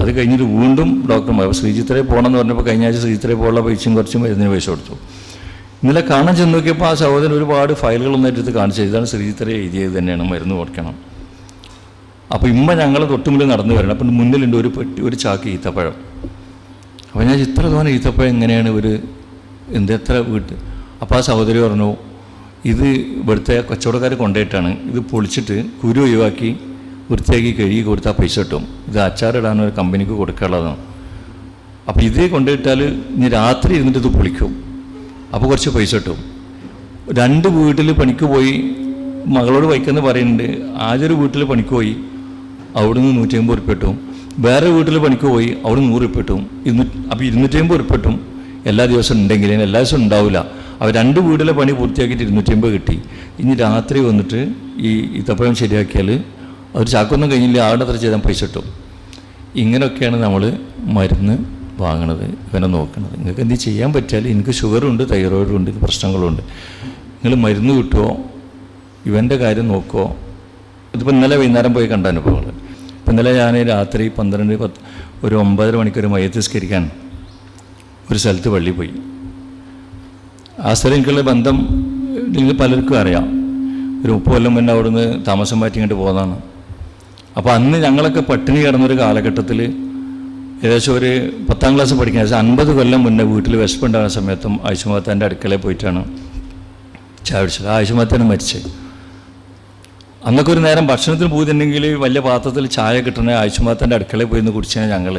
അത് കഴിഞ്ഞിട്ട് വീണ്ടും ഡോക്ടർമാർ അപ്പോൾ പോകണം എന്ന് പറഞ്ഞപ്പോൾ കഴിഞ്ഞ ആഴ്ച ശ്രീചിത്രയിൽ പോകാനുള്ള പൈസയും കുറച്ച് മരുന്നിന് പൈസ കൊടുത്തു. ഇന്നലെ കാണാൻ ചെന്ന് നോക്കിയപ്പോൾ ആ സഹോദരൻ ഒരുപാട് ഫയലുകളൊന്നും എടുത്ത് കാണിച്ചു. ഇതാണ് ശ്രീചിത്രയെ എഴുതിയത് തന്നെയാണ് മരുന്ന് കൊടുക്കണം. അപ്പോൾ ഇമ്മ ഞങ്ങൾ തൊട്ടുമുമ്പിൽ നടന്നു വരണം. അപ്പം മുന്നിലുണ്ട് ഒരു പെട്ടി ഒരു ചാക്ക് ഈത്തപ്പഴം. അപ്പോൾ ഞാൻ ഇത്ര തോന്നെ ഈത്തപ്പഴം എങ്ങനെയാണ് ഒരു എന്ത് എത്ര വീട്ട്? അപ്പോൾ ആ സഹോദരി പറഞ്ഞു ഇത് ഇവിടുത്തെ കച്ചവടക്കാർ കൊണ്ടുപോയിട്ടാണ്. ഇത് പൊളിച്ചിട്ട് കുരു ഒഴിവാക്കി വൃത്തിയാക്കി കഴുകി കൊടുത്താൽ പൈസ കിട്ടും. ഇത് അച്ചാറിടാൻ ഒരു കമ്പനിക്ക് കൊടുക്കാനുള്ളതാണ്. അപ്പോൾ ഇത് കൊണ്ടുപോയിട്ടാൽ ഇനി രാത്രി ഇരുന്നിട്ട് ഇത് പൊളിക്കും. അപ്പോൾ കുറച്ച് പൈസ കിട്ടും. രണ്ട് വീട്ടിൽ പണിക്ക് പോയി മകളോട് വൈക്കെന്ന് പറയുന്നുണ്ട് ആദ്യൊരു വീട്ടിൽ പണിക്ക് പോയി അവിടുന്ന് നൂറ്റി അമ്പത് ഉറുപ്പ് കിട്ടും. വേറെ വീട്ടിൽ പണിക്ക് പോയി അവിടെ നൂറ് ഉപ്പിട്ടും ഇരുന്നൂ ഇരുന്നൂറ്റി അപ്പോൾ ഇരുന്നൂറ്റി അമ്പത് ഉറുപ്പ് കിട്ടും എല്ലാ ദിവസവും ഉണ്ടെങ്കിൽ എല്ലാ ദിവസവും ഉണ്ടാവില്ല അവർ രണ്ട് വീട്ടിലെ പണി പൂർത്തിയാക്കിയിട്ട് ഇരുന്നൂറ്റമ്പത് കിട്ടി. ഇനി രാത്രി വന്നിട്ട് ഈ ഇത്തപ്പഴം ശരിയാക്കിയാൽ അവർ ചാക്കൊന്നും കഴിഞ്ഞില്ല ആടെ അത്ര ചെയ്താൽ പൈസ കിട്ടും. ഇങ്ങനെയൊക്കെയാണ് നമ്മൾ മരുന്ന് വാങ്ങണത് ഇവനെ നോക്കണത്. നിങ്ങൾക്ക് എന്ത് ചെയ്യാൻ പറ്റിയാൽ എനിക്ക് ഷുഗറുണ്ട് തൈറോയിഡുണ്ട് പ്രശ്നങ്ങളുണ്ട്. നിങ്ങൾ മരുന്ന് കിട്ടുമോ ഇവന്റെ കാര്യം നോക്കുമോ ഇതിപ്പോൾ ഇന്നലെ വൈകുന്നേരം പോയി കണ്ട അനുഭവങ്ങൾ ഇപ്പം ഇന്നലെ ഞാൻ രാത്രി പന്ത്രണ്ട് പത്ത് ഒരു ഒമ്പതര മണിക്കൊരു മയത്തിസ്കരിക്കാൻ ഒരു സ്ഥലത്ത് പള്ളി പോയി. ആ സ്ഥലം എനിക്കുള്ള ബന്ധം നിങ്ങൾ പലർക്കും അറിയാം. ഒരു മുപ്പത് കൊല്ലം മുന്നേ അവിടുന്ന് താമസം മാറ്റി ഇങ്ങോട്ട് പോകുന്നതാണ് അപ്പോൾ അന്ന് ഞങ്ങളൊക്കെ പട്ടിണി കിടന്നൊരു കാലഘട്ടത്തിൽ ഏകദേശം ഒരു പത്താം ക്ലാസ് പഠിക്കുന്ന ശേഷം അൻപത് കൊല്ലം മുന്നേ വീട്ടിൽ വിശപ്പുണ്ടാകുന്ന സമയത്തും ആയുഷ്മാത്താന്റെ അടുക്കളയിൽ പോയിട്ടാണ് ചായ പിടിച്ചത് ആ ആയുഷ്മാത്താണ് മരിച്ചത്. അന്നൊക്കെ ഒരു നേരം ഭക്ഷണത്തിന് പോയിട്ടുണ്ടെങ്കിൽ വലിയ പാത്രത്തിൽ ചായ കിട്ടണ ആയുഷ്മാത്താന്റെ അടുക്കളയിൽ പോയി നിന്ന് കുടിച്ചാൽ ഞങ്ങൾ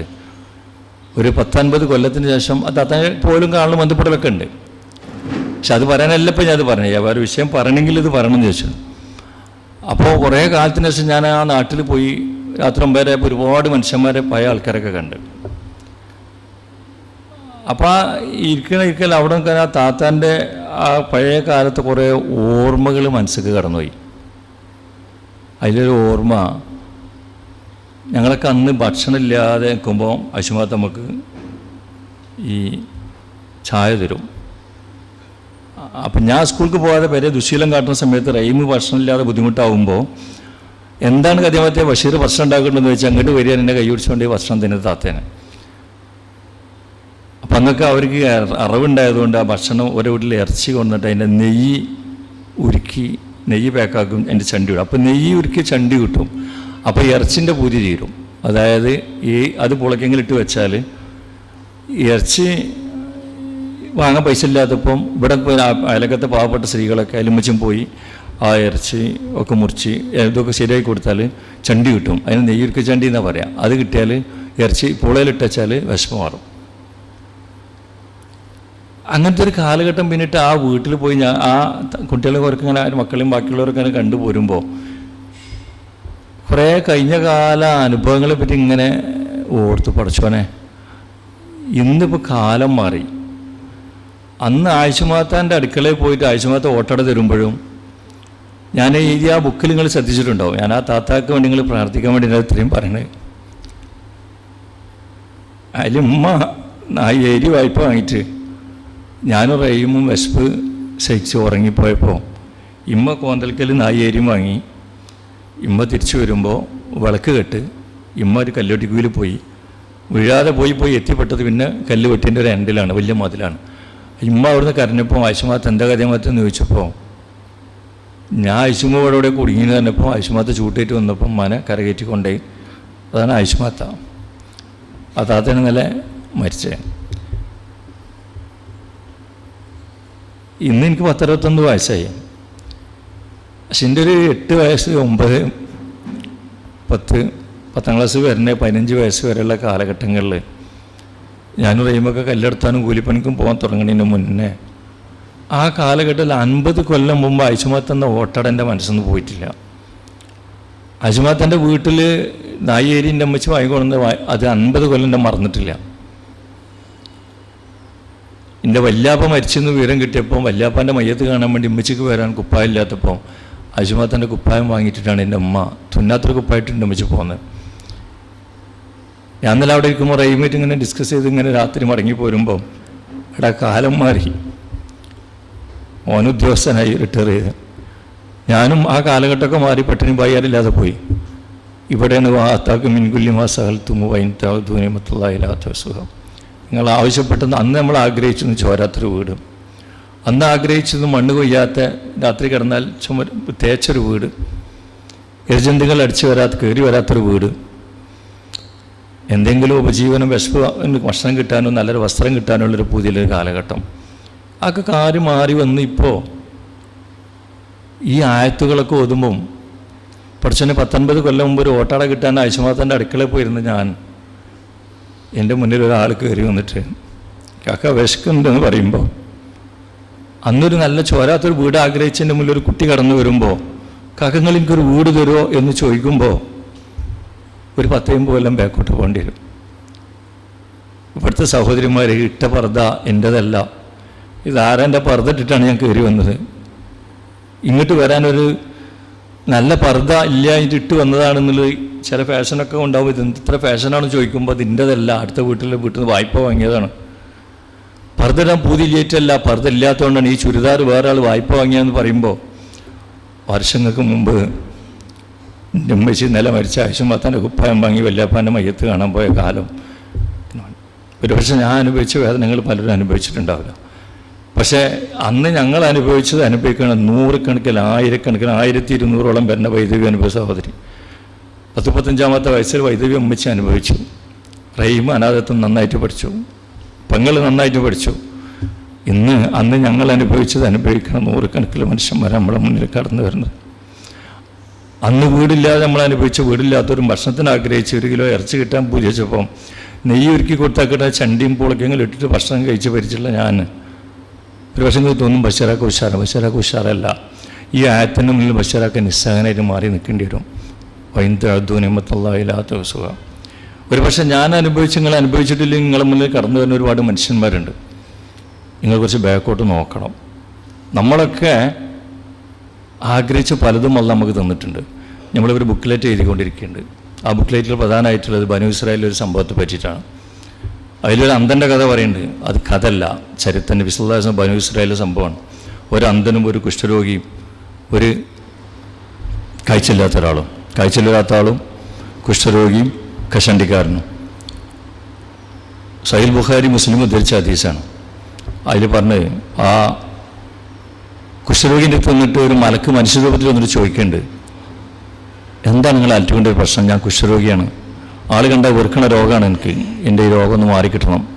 ഒരു പത്തൻപത് കൊല്ലത്തിന് ശേഷം അത് അത്ര പോലും കാണലും ബന്ധപ്പെടലൊക്കെ ഉണ്ട്. പക്ഷെ അത് പറയാനല്ല ഇപ്പം ഞാൻ അത് പറഞ്ഞു വേറെ വിഷയം പറയണമെങ്കിൽ ഇത് പറയണം എന്ന് ചോദിച്ചു. അപ്പോൾ കുറേ കാലത്തിന് ശേഷം ഞാൻ ആ നാട്ടിൽ പോയി രാത്രി ഒമ്പതര ഒരുപാട് മനുഷ്യന്മാരെ പഴയ ആൾക്കാരൊക്കെ കണ്ട്. അപ്പോൾ ഇരിക്കണ ഇരിക്കൽ അവിടെ ആ താത്താന്റെ ആ പഴയ കാലത്ത് കുറേ ഓർമ്മകൾ മനസ്സിലേക്ക് കടന്നുപോയി. അതിലൊരു ഓർമ്മ. ഞങ്ങളൊക്കെ അന്ന് ഭക്ഷണമില്ലാതെ നിൽക്കുമ്പോൾ അശുമാത്ത് നമുക്ക് ഈ ചായ തരും. അപ്പം ഞാൻ സ്കൂൾക്ക് പോകാതെ പേരെ ദുശീലം കാട്ടുന്ന സമയത്ത് റൈമ് ഭക്ഷണമില്ലാതെ ബുദ്ധിമുട്ടാവുമ്പോൾ എന്താണ് കഥമത്തെ ബഷീർ ഭക്ഷണം ഉണ്ടാക്കേണ്ടതെന്ന് വെച്ചാൽ അങ്ങോട്ട് വരിക എന്നെ കൈ പിടിച്ചുകൊണ്ട് ഭക്ഷണം തന്നെ താത്തേനെ. അപ്പം അന്നൊക്കെ അവർക്ക് അറ- അറിവുണ്ടായതുകൊണ്ട് ആ ഭക്ഷണം ഓരോ വീട്ടിൽ ഇറച്ചി കൊണ്ടിട്ട് അതിന്റെ നെയ്യ് ഉരുക്കി നെയ്യ് പാക്കാക്കും എന്റെ ചണ്ടി വിടും അപ്പോൾ നെയ്യ് ഒരുക്കി ചണ്ടി കിട്ടും. അപ്പോൾ ഇറച്ചിന്റെ പൂതി തീരും. അതായത് ഈ അത് പുളക്കെങ്കിൽ ഇട്ട് വെച്ചാൽ ഇറച്ചി വാങ്ങാൻ പൈസ ഇല്ലാത്തപ്പം ഇവിടെ അയലക്കത്തെ പാവപ്പെട്ട സ്ത്രീകളൊക്കെ അലുമിച്ചും പോയി ആ ഇറച്ചി ഒക്കെ മുറിച്ച് ഇതൊക്കെ ശരിയാക്കി കൊടുത്താൽ ചണ്ടി കിട്ടും. അതിന് നെയ്യുരുക്ക് ചണ്ടി എന്നാണ് പറയാം. അത് കിട്ടിയാൽ ഇറച്ചി പുളയിലിട്ട് വെച്ചാൽ വിശപ്പ് മാറും. അങ്ങനത്തെ ഒരു കാലഘട്ടം പിന്നിട്ട് ആ വീട്ടിൽ പോയി ഞാൻ ആ കുട്ടികളെ കുറക്ക് ഇങ്ങനെ മക്കളെയും ബാക്കിയുള്ളവർക്ക് ഇങ്ങനെ കണ്ടുപോരുമ്പോൾ കുറേ കഴിഞ്ഞ കാല അനുഭവങ്ങളെ പറ്റി ഇങ്ങനെ ഓർത്ത് പഠിച്ചോനെ. ഇന്നിപ്പോൾ കാലം മാറി. അന്ന് ആയിഷമാത്താന്റെ അടുക്കളയിൽ പോയിട്ട് ആയിഷമാത്ത ഓട്ടട തരുമ്പോഴും ഞാൻ എഴുതി ആ ബുക്കിൽ നിങ്ങൾ ശ്രദ്ധിച്ചിട്ടുണ്ടാവും. ഞാൻ ആ താത്താക്ക് വേണ്ടി നിങ്ങൾ പ്രാർത്ഥിക്കാൻ വേണ്ടി ഞാൻ ഇത്രയും പറയണേ. അലിമ്മ നായി ഏരി വായ്പ വാങ്ങിയിട്ട് ഞാനും റെയ്മും വിശപ്പ് സഹിച്ച് ഉറങ്ങിപ്പോയപ്പോൾ ഇമ്മ കോന്തൽക്കൽ നായേരിയും വാങ്ങി. ഇമ്മ തിരിച്ചു വരുമ്പോൾ വിളക്ക് കെട്ട് ഇമ്മ ഒരു കല്ലുവട്ടിക്കുയിൽ പോയി. വീഴാതെ പോയി പോയി എത്തിപ്പെട്ടത് പിന്നെ കല്ല് വെട്ടിന്റെ ഒരു എൻഡിലാണ് വലിയ മതിലാണ്. ഇമ്മ അവിടുന്ന് കരഞ്ഞപ്പോൾ ആയിഷമാത്ത് എന്താ കഥമാത്തെന്ന് ചോദിച്ചപ്പോൾ ഞാൻ ആയിഷുമ്മോടെ കുടുങ്ങി പറഞ്ഞപ്പോൾ ആയിഷമാത്ത് ചൂട്ടേറ്റ് വന്നപ്പോൾ മന കരകയറ്റി കൊണ്ടുപോയി അതാണ് ആയിഷമാത്ത. ആ താത്തയാണ് നല്ല മരിച്ചത് ഇന്ന് എനിക്ക് പത്തറുപത്തൊന്ന് വയസ്സായി. പക്ഷെ എന്റെ ഒരു എട്ട് വയസ്സ് ഒമ്പത് പത്ത് പത്താം ക്ലാസ് വരെ പതിനഞ്ച് വയസ്സ് വരെയുള്ള കാലഘട്ടങ്ങളിൽ ഞാൻ റെയിമൊക്കെ കല്ലെടുത്താനും കൂലിപ്പണിക്കും പോകാൻ തുടങ്ങുന്നതിന് മുന്നേ ആ കാലഘട്ടത്തിൽ അൻപത് കൊല്ലം മുമ്പ് അയച്ചുമാത്ത് എന്ന ഓട്ടട എന്റെ മനസ്സൊന്നും പോയിട്ടില്ല. അജുമാത്തന്റെ വീട്ടിൽ നായേരി എന്റെ അമ്മച്ച് വാങ്ങിക്കൊടുന്ന അത് അൻപത് കൊല്ലം എന്റെ മറന്നിട്ടില്ല. എന്റെ വല്യാപ്പ മരിച്ചെന്ന് വിവരം കിട്ടിയപ്പോൾ വല്യാപ്പാന്റെ മയ്യത്ത് കാണാൻ വേണ്ടി ഉമ്മച്ചിക്ക് വരാൻ കുപ്പായില്ലാത്തപ്പോൾ അജുമാത്തന്റെ കുപ്പായം വാങ്ങിയിട്ടിട്ടാണ് എന്റെ ഉമ്മ തുന്നാത്തൊരു കുപ്പായിട്ടുണ്ട് ഉമ്മച്ച് പോകുന്നത് ഞാൻ ഇന്നലെ അവിടെ ഇരിക്കുമ്പോൾ റൈമേറ്റ് ഇങ്ങനെ ഡിസ്കസ് ചെയ്ത് ഇങ്ങനെ രാത്രി മടങ്ങി പോരുമ്പോൾ എടാ കാലം മാറി. ഓൻ റിട്ടയർ ചെയ്ത് ഞാനും ആ കാലഘട്ടമൊക്കെ മാറി പട്ടിണി പായാലില്ലാതെ പോയി. ഇവിടെയാണ് വാത്താക്കും മിൻകുല്യമാ ധൂനിമത്തുള്ള ഇല്ലാത്ത സുഖം നിങ്ങൾ ആവശ്യപ്പെട്ടെന്ന് അന്ന് നമ്മൾ ആഗ്രഹിച്ചൊന്നും ചോരാത്തൊരു വീട്. അന്ന് ആഗ്രഹിച്ചത് മണ്ണ് കൊയ്യാത്ത രാത്രി കിടന്നാൽ ചുമ തേച്ചൊരു വീട്. എജന്തുകൾ അടിച്ചു വരാത്ത കയറി വരാത്തൊരു വീട്. എന്തെങ്കിലും ഉപജീവനം വിശപ്പ് ഭക്ഷണം കിട്ടാനോ നല്ലൊരു വസ്ത്രം കിട്ടാനോ ഉള്ളൊരു പുതിയൊരു കാലഘട്ടം. അതൊക്കെ കാര്യം മാറി വന്ന് ഇപ്പോൾ ഈ ആയത്തുകളൊക്കെ ഒതുമ്പം പഠിച്ചതിന് പത്തൊൻപത് കൊല്ലം മുമ്പ് ഒരു ഓട്ടാട കിട്ടാൻ ആയിഷമാത്തന്റെ അടുക്കളയിൽ പോയിരുന്നു ഞാൻ എന്റെ മുന്നിൽ ഒരാൾ കയറി വന്നിട്ട് കാക്ക വിശക്കുന്നുണ്ടെന്ന് പറയുമ്പോൾ അന്നൊരു നല്ല ചോരാത്തൊരു വീട് ആഗ്രഹിച്ചതിന്റെ മുന്നിൽ ഒരു കുട്ടി കടന്നു വരുമ്പോൾ കാക്കങ്ങൾ എനിക്കൊരു വീട് തരുമോ എന്ന് ചോദിക്കുമ്പോൾ ഒരു പത്തേം കൊല്ലം ബാക്കോട്ട് പോകേണ്ടി വരും. ഇവിടുത്തെ സഹോദരിമാർ ഇട്ട പർദ്ദ എന്റെതല്ല. ഇതാരെന്റെ പർദ്ദ ഇട്ടിട്ടാണ് ഞാൻ കയറി വന്നത്? ഇങ്ങോട്ട് വരാനൊരു നല്ല പർദ്ദ ഇല്ലായിട്ട് ഇട്ട് വന്നതാണെന്നുള്ളത് ചില ഫാഷനൊക്കെ ഉണ്ടാവും. ഇത് ഇത്ര ഫാഷനാണ് ചോദിക്കുമ്പോൾ അതിന്റെതല്ല. അടുത്ത വീട്ടിലെ വീട്ടിൽ നിന്ന് വായ്പ വാങ്ങിയതാണ്. പർദ്ദ ഇടാൻ പൂതിയില്ലേറ്റല്ല പർദ്ദ ഇല്ലാത്തതുകൊണ്ടാണ് ഈ ചുരിദാർ വേറെ ആൾ വായ്പ വാങ്ങിയതെന്ന് പറയുമ്പോൾ വർഷങ്ങൾക്ക് മുമ്പ് ഉമ്മച്ചി നില മരിച്ച ആവശ്യം പത്താന്റെ കുപ്പായം വാങ്ങി വല്യപ്പാന്റെ മയ്യത്ത് കാണാൻ പോയ കാലം. ഒരുപക്ഷെ ഞാൻ അനുഭവിച്ച വേദനകൾ പലരും അനുഭവിച്ചിട്ടുണ്ടാവില്ല. പക്ഷേ അന്ന് ഞങ്ങൾ അനുഭവിച്ചത് അനുഭവിക്കണം നൂറുകണക്കിൽ ആയിരക്കണക്കിന് ആയിരത്തി ഇരുന്നൂറോളം വരുന്ന വൈദ്യുതി അനുഭവ സഹോദരി. പത്ത് പത്തഞ്ചാമത്തെ വയസ്സിൽ വൈദ്യുതി ഉമ്മച്ചി അനുഭവിച്ചു. റഹീം അനാഥത്വം നന്നായിട്ട് പഠിച്ചു. പെങ്ങൾ നന്നായിട്ട് പഠിച്ചു. ഇന്ന് അന്ന് ഞങ്ങൾ അനുഭവിച്ചത് അനുഭവിക്കണം നൂറുകണക്കിൽ മനുഷ്യന്മാർ നമ്മുടെ മുന്നിൽ കടന്നു വരുന്നത്. അന്ന് വീടില്ലാതെ നമ്മൾ അനുഭവിച്ച വീടില്ലാത്തവരും ഭക്ഷണത്തിന് ആഗ്രഹിച്ച് ഒരു കിലോ ഇറച്ചി കിട്ടാൻ പൂജിച്ചപ്പം നെയ്യ് ഒരുക്കി കൊടുത്താൽ കിട്ടാൻ ചണ്ടിയും പുളക്കെങ്കിലും ഇട്ടിട്ട് ഭക്ഷണം കഴിച്ച് ഭരിച്ചുള്ള ഞാൻ ഒരു പക്ഷേ തോന്നും ബഷീറാക്ക് ഉഷാറ. ബഷീറാക്ക് ഉഷാറല്ല. ഈ ആയത്തിന്റെ മുന്നിൽ ബഷീറാക്ക് നിസ്സഹനായിട്ട് മാറി നിൽക്കേണ്ടി വരും. വൈന്ദ അദ്ദു നിമത്തല്ലാത്ത സുഖം ഒരു പക്ഷേ ഞാൻ അനുഭവിച്ച് നിങ്ങൾ അനുഭവിച്ചിട്ടില്ലെങ്കിൽ നിങ്ങളുടെ മുന്നിൽ കടന്നു വരുന്ന ഒരുപാട് മനുഷ്യന്മാരുണ്ട്. നിങ്ങൾ കുറച്ച് ബാക്കോട്ട് നോക്കണം. നമ്മളൊക്കെ ആഗ്രഹിച്ച് പലതും അല്ല നമുക്ക് തന്നിട്ടുണ്ട്. നമ്മളിവർ ബുക്ക്ലെറ്റ് എഴുതിക്കൊണ്ടിരിക്കുന്നുണ്ട്. ആ ബുക്ക്ലെറ്റിൽ പ്രധാനമായിട്ടുള്ളത് ബനു ഇസ്രായേലിൽ ഒരു സംഭവത്തെ പറ്റിയിട്ടാണ്. അതിലൊരു അന്ധന്റെ കഥ പറയുന്നുണ്ട്. അത് കഥല്ല ചരിത്രന്റെ വിശ്വദാസം ബനു ഇസ്രായേലിലെ സംഭവമാണ്. ഒരു അന്ധനും ഒരു കുഷ്ഠരോഗിയും ഒരു കാഴ്ചയില്ലാത്ത ഒരാളും കാഴ്ചയില്ലാത്ത ആളും കുഷ്ഠരോഗിയും കഷണ്ടിക്കാരനും. സഹിൽ ബുഖാരി മുസ്ലിം ഉദ്ധരിച്ച ഹദീസാണ്. അതിൽ പറഞ്ഞ് ആ കുഷ്ഠരോഗിന്റെ അടുത്ത് വന്നിട്ട് ഒരു മലക്ക് മനുഷ്യരൂപത്തിൽ വന്നിട്ട് ചോദിക്കുന്നുണ്ട്. എന്താണ് നിങ്ങൾ അലറ്റുകൊണ്ട ഒരു പ്രശ്നം? ഞാൻ കുഷ്ഠരോഗിയാണ്. ആൾ കണ്ട വെറുക്കണ രോഗമാണ് എനിക്ക്. എന്റെ ഈ രോഗം ഒന്ന് മാറിക്കിട്ടണം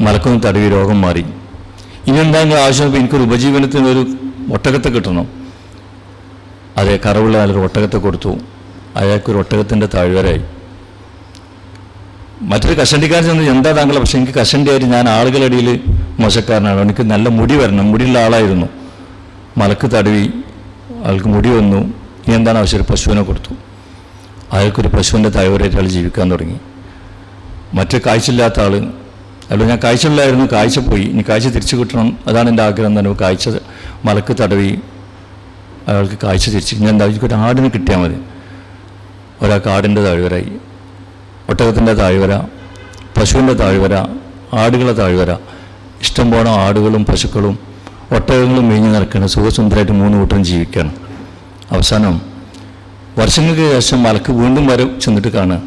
മലക്കൊന്ന് തടവി രോഗം മാറി. ഇനി എന്താ നിങ്ങൾ ആവശ്യം എനിക്കൊരു ഉപജീവനത്തിന് ഒരു ഒട്ടകത്തെ കിട്ടണം. അതെ കറവുള്ള ആളൊരു ഒട്ടകത്തെ കൊടുത്തു. അയാൾക്കൊരു ഒട്ടകത്തിന്റെ താഴ്വരായി മറ്റൊരു കഷണ്ടിക്കാരൻ ചെന്ന് എന്താ താങ്കൾ? പക്ഷെ എനിക്ക് കഷണ്ടിയായിട്ട് ഞാൻ ആളുകളിടയിൽ മോശക്കാരനാണ്. എനിക്ക് നല്ല മുടി വരണം. മുടിയുള്ള ആളായിരുന്നു. മലക്ക് തടവി ആൾക്ക് മുടി വന്നു. ഇനി എന്താണ് ആവശ്യം? പശുവിനെ കൊടുത്തു. അയാൾക്കൊരു പശുവിന്റെ താഴ്വരയായിട്ട് ആൾ ജീവിക്കാൻ തുടങ്ങി. മറ്റു കാഴ്ചയില്ലാത്ത ആൾ അല്ല ഞാൻ കാഴ്ചയില്ലായിരുന്നു. കാഴ്ച പോയി. ഇനി കാഴ്ച തിരിച്ചു കിട്ടണം. അതാണ് എന്റെ ആഗ്രഹം തന്നെ. കാഴ്ച മലക്ക് തടവി അയാൾക്ക് കാഴ്ച തിരിച്ചു. ഞാൻ എന്താ? ഒരു ആടിനെ കിട്ടിയാൽ മതി. ഒരാൾക്ക് ആടിന്റെ താഴ്വരായി ഒട്ടകത്തിന്റെ താഴ്വര പശുവിന്റെ താഴ്വര ആടുകളെ താഴ്വര. ഇഷ്ടം പോലെ ആടുകളും പശുക്കളും ഒട്ടകങ്ങളും മേഞ്ഞു നടക്കണം സുഖസുന്ദരമായിട്ട് മൂന്ന് കൂട്ടം ജീവിക്കണം അവസാനം വർഷങ്ങൾക്ക് ശേഷം മലക്ക് വീണ്ടും വരെ ചെന്നിട്ട് കാണുക.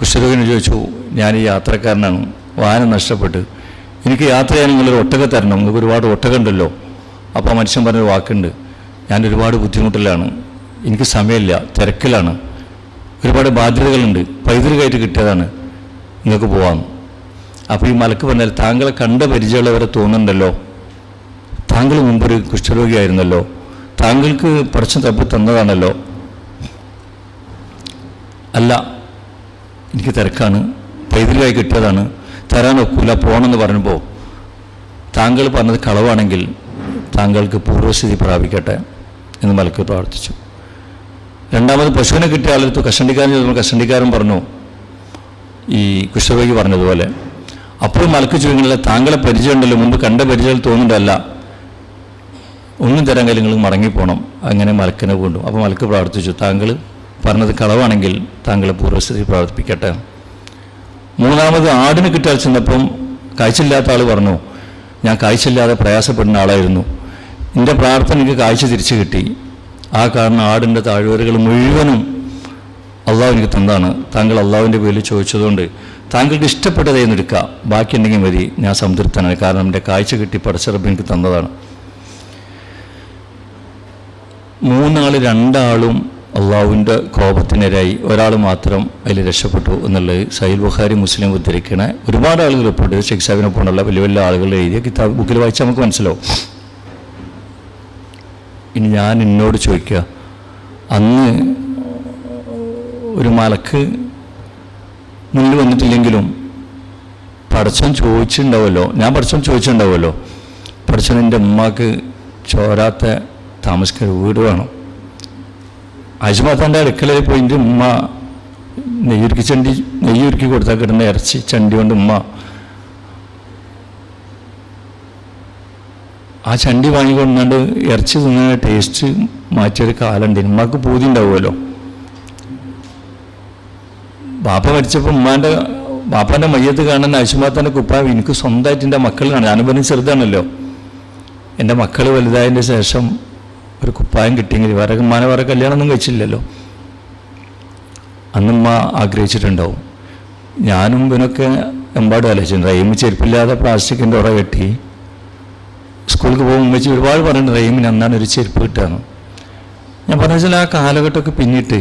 കുഷ്ഠരോഗിനെ ചോദിച്ചു ഞാൻ ഈ യാത്രക്കാരനാണ്. വാഹനം നഷ്ടപ്പെട്ട്. എനിക്ക് യാത്ര ചെയ്യാൻ നിങ്ങളൊരു ഒട്ടക തരണം. നിങ്ങൾക്ക് ഒരുപാട് ഒട്ടകം ഉണ്ടല്ലോ അപ്പോൾ മനുഷ്യൻ പറഞ്ഞൊരു വാക്കുണ്ട് ഞാൻ ഒരുപാട് ബുദ്ധിമുട്ടിലാണ്. എനിക്ക് സമയമില്ല. തിരക്കിലാണ്. ഒരുപാട് ബാധ്യതകളുണ്ട്. പൈതൃകമായിട്ട് കിട്ടിയതാണ്. നിങ്ങൾക്ക് പോവാം. അപ്പോൾ ഈ മലക്ക് പറഞ്ഞാൽ താങ്കളെ കണ്ട പരിചയമുള്ളവരെ തോന്നുന്നുണ്ടല്ലോ. താങ്കൾ മുമ്പൊരു കുഷ്ഠരോഗിയായിരുന്നല്ലോ. താങ്കൾക്ക് പ്രശ്നം തപ്പി തന്നതാണല്ലോ. അല്ല എനിക്ക് തിരക്കാണ്. പൈതൃകമായി കിട്ടിയതാണ്. തരാൻ ഒക്കില്ല പോകണമെന്ന് പറയുമ്പോൾ താങ്കൾ പറഞ്ഞത് കളവാണെങ്കിൽ താങ്കൾക്ക് പൂർവസ്ഥിതി പ്രാപിക്കട്ടെ എന്ന് മലക്ക് പ്രാർത്ഥിച്ചു. രണ്ടാമത് പശുവിനെ കിട്ടിയ ആളെടുത്ത് കഷണ്ടിക്കാരൻ ചോദിക്കുമ്പോൾ കഷണ്ടിക്കാരൻ പറഞ്ഞു ഈ കുഷ്ഠരോഗി പറഞ്ഞതുപോലെ അപ്പോൾ മലക്ക് ചോദിക്കുന്നില്ല താങ്കളെ പരിചയമുണ്ടല്ലോ മുമ്പ് കണ്ട പരിചയം തോന്നുന്നതല്ല ഒന്നും തരാൻ കഴിയും നിങ്ങൾ മടങ്ങിപ്പോകണം അങ്ങനെ മലക്കിനെ കൊണ്ടു. അപ്പോൾ മലക്ക് പ്രാർത്ഥിച്ചു. താങ്കൾ പറഞ്ഞത് കളവാണെങ്കിൽ താങ്കളെ പൂർവസ്ഥിതി പ്രാർത്ഥിപ്പിക്കട്ടെ. മൂന്നാമത് ആടിന് കിട്ടാൻ ചെന്നപ്പം കാഴ്ചയില്ലാത്ത ആൾ പറഞ്ഞു ഞാൻ കാഴ്ചയില്ലാതെ പ്രയാസപ്പെടുന്ന ആളായിരുന്നു. എന്റെ പ്രാർത്ഥന എനിക്ക് കാഴ്ച തിരിച്ചു കിട്ടി. ആ കാരണം ആടിന്റെ താഴ്വരകൾ മുഴുവനും അള്ളാഹു എനിക്ക് തന്നാണ് താങ്കൾ അള്ളാഹുവിന്റെ പേരിൽ ചോദിച്ചതുകൊണ്ട് താങ്കൾക്ക് ഇഷ്ടപ്പെട്ടതായിരുന്നു എടുക്കുക ബാക്കി ഉണ്ടെങ്കിൽ മതി. ഞാൻ സംതൃപ്തനാണ്. കാരണം എന്റെ കാഴ്ച കിട്ടി പടച്ചിറപ്പ് എനിക്ക് തന്നതാണ്. മൂന്നാൾ രണ്ടാളും അള്ളാഹുവിന്റെ കോപത്തിനിരായി ഒരാൾ മാത്രം അതിൽ രക്ഷപ്പെട്ടു എന്നുള്ളത് സൈൽ ബുഖാരി മുസ്ലിം ഉദ്ധരിക്കണ ഒരുപാട് ആളുകൾ റിപ്പോർട്ട് ഷെഖ് സാഹിബിനെ പോലുള്ള വലിയ വലിയ ആളുകൾ എഴുതിയ കിതാബ് ബുക്കിൽ വായിച്ചാൽ നമുക്ക് മനസ്സിലാവും. ഇനി ഞാൻ എന്നോട് ചോദിക്കുക അന്ന് ഒരു മലക്ക് മുന്നിൽ വന്നിട്ടില്ലെങ്കിലും പടച്ചൻ ചോദിച്ചിട്ടുണ്ടാവുമല്ലോ? ഞാൻ പടച്ചൻ ചോദിച്ചിട്ടുണ്ടാവുമല്ലോ? പടച്ചൻ എന്റെ ഉമ്മാക്ക് ചോരാത്ത താമസിക്കാൻ വീട് വേണം. ആശുമാത്താന്റെ അടുക്കളയിൽ പോയി എന്റെ ഉമ്മ നെയ്യുരുക്കി ചണ്ടി നെയ്യുരുക്കി കൊടുത്താൽ കിട്ടുന്ന ഇറച്ചി ചണ്ടി കൊണ്ട് ഉമ്മ ആ ചണ്ടി വാങ്ങിക്കൊണ്ടാണ്ട് ഇറച്ചി തിന്നുന്ന ടേസ്റ്റ് മാറ്റിയൊരു കാലുണ്ട് ഉമ്മക്ക് പൂതി ഉണ്ടാവുമല്ലോ. ബാപ്പ മരിച്ചപ്പോൾ ഉമ്മാന്റെ ബാപ്പാന്റെ മയ്യത്ത് കാണാൻ അശുമാത്തന്റെ കുപ്പാവ് എനിക്ക് സ്വന്തമായിട്ട് എന്റെ മക്കൾ കാണാൻ ഞാനും ചെറുതാണല്ലോ. എന്റെ മക്കൾ വലുതായതിന്റെ ശേഷം ഒരു കുപ്പായം കിട്ടിയെങ്കിൽ വേറെ ഉമ്മാനെ വേറെ കല്യാണമൊന്നും കഴിച്ചില്ലല്ലോ. അന്നുമ്മ ആഗ്രഹിച്ചിട്ടുണ്ടാവും. ഞാനും ഇവനൊക്കെ എമ്പാടും ആലോചിച്ചിട്ടുണ്ട് റൈമ് ചെരുപ്പില്ലാതെ പ്ലാസ്റ്റിക്കിന്റെ ഉറ കെട്ടി സ്കൂളിൽ പോകുമ്പോൾ വെച്ച് ഒരുപാട് പറഞ്ഞു റൈമിന് അന്നാണ് ഒരു ചെരുപ്പ് കിട്ടുകയെന്ന്. ഞാൻ പറഞ്ഞ വെച്ചാൽ ആ കാലഘട്ടമൊക്കെ പിന്നിട്ട്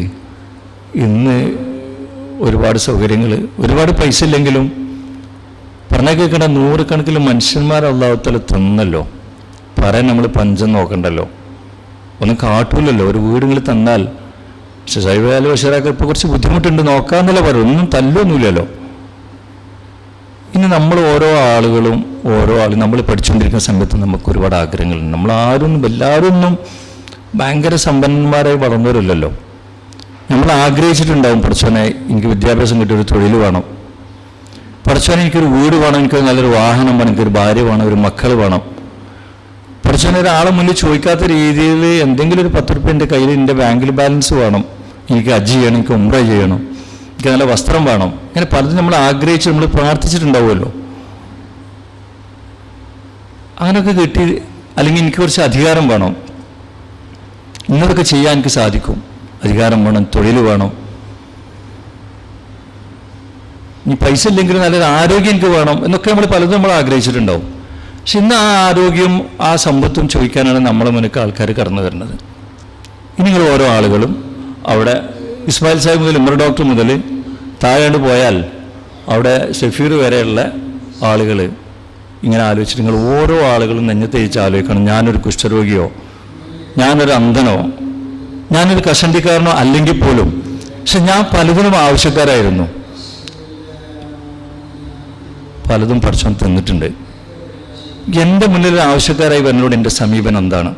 ഇന്ന് ഒരുപാട് സൗകര്യങ്ങൾ ഒരുപാട് പൈസ ഇല്ലെങ്കിലും പറഞ്ഞ കേൾക്കേണ്ട നൂറുകണക്കിന് മനുഷ്യന്മാരല്ലാത്തല തന്നല്ലോ. പറയാൻ നമ്മൾ പഞ്ചം നോക്കണ്ടല്ലോ. ഒന്നും കാട്ടൂലല്ലോ. ഒരു വീടുകൾ തന്നാൽ പക്ഷെ ശൈവയാലും ബഷീറാക്കൾ ഇപ്പോൾ കുറച്ച് ബുദ്ധിമുട്ടുണ്ട്. നോക്കാന്നല്ല പറയും ഒന്നും തല്ലൊന്നുമില്ലല്ലോ. ഇനി നമ്മൾ ഓരോ ആളുകളും ഓരോ ആളും നമ്മൾ പഠിച്ചുകൊണ്ടിരിക്കുന്ന സമയത്ത് നമുക്ക് ഒരുപാട് ആഗ്രഹങ്ങളുണ്ട്. നമ്മൾ ആരും എല്ലാവരും ഒന്നും ഭയങ്കര സമ്പന്നന്മാരായി വളർന്നവരല്ലല്ലോ. നമ്മൾ ആഗ്രഹിച്ചിട്ടുണ്ടാവും പഠിച്ചവനെ എനിക്ക് വിദ്യാഭ്യാസം കിട്ടിയ ഒരു തൊഴിൽ വേണം. പഠിച്ചവനെ എനിക്കൊരു വീട് വേണം. എനിക്ക് നല്ലൊരു വാഹനം വേണം. എനിക്കൊരു ഭാര്യ വേണം. ഒരു മക്കൾ വേണം. പഠിച്ചവനെ ഒരാളെ മുന്നിൽ ചോദിക്കാത്ത രീതിയിൽ എന്തെങ്കിലും ഒരു പത്ത് റുപ്യ എന്റെ കയ്യിൽ എന്റെ ബാങ്കിൽ ബാലൻസ് വേണം. എനിക്ക് അജ് ചെയ്യണം എനിക്ക് ഉംറ ചെയ്യണം എനിക്ക് നല്ല വസ്ത്രം വേണം. ഇങ്ങനെ പലതും നമ്മൾ ആഗ്രഹിച്ച് നമ്മൾ പ്രാർത്ഥിച്ചിട്ടുണ്ടാവുമല്ലോ. അങ്ങനെയൊക്കെ കിട്ടി അല്ലെങ്കിൽ എനിക്ക് കുറച്ച് അധികാരം വേണം. ഇന്നതൊക്കെ ചെയ്യാൻ എനിക്ക് സാധിക്കും. അധികാരം വേണം തൊഴിൽ വേണം. ഇനി പൈസ ഇല്ലെങ്കിലും നല്ലൊരു ആരോഗ്യം എനിക്ക് വേണം എന്നൊക്കെ നമ്മൾ പലതും നമ്മൾ ആഗ്രഹിച്ചിട്ടുണ്ടാവും. പക്ഷെ ഇന്ന് ആ ആരോഗ്യം ആ സമ്പത്തും ചോദിക്കാനാണ് നമ്മളെ മുന്നിൽ ആൾക്കാർ കടന്നു വരുന്നത്. നിങ്ങൾ ഓരോ ആളുകളും അവിടെ ഇസ്മായിൽ സാഹിബ് മുതൽ ഉമർ ഡോക്ടർ മുതൽ താഴെ പോയാൽ അവിടെ ഷഫീർ വരെയുള്ള ആളുകൾ ഇങ്ങനെ ആലോചിച്ചിട്ട് നിങ്ങൾ ഓരോ ആളുകളും നെഞ്ഞത്തേച്ച് ആലോചിക്കണം. ഞാനൊരു കുഷ്ഠരോഗിയോ ഞാനൊരു അന്ധനോ ഞാനൊരു കഷണ്ടിക്കാരനോ അല്ലെങ്കിൽ പോലും പക്ഷെ ഞാൻ പലതിനും ആവശ്യക്കാരായിരുന്നു. പലതും പഠിച്ചോൻ തന്നിട്ടുണ്ട്. എന്റെ മുന്നിൽ ആവശ്യക്കാരായി വരുന്നതോട് എന്റെ സമീപനം എന്താണ്?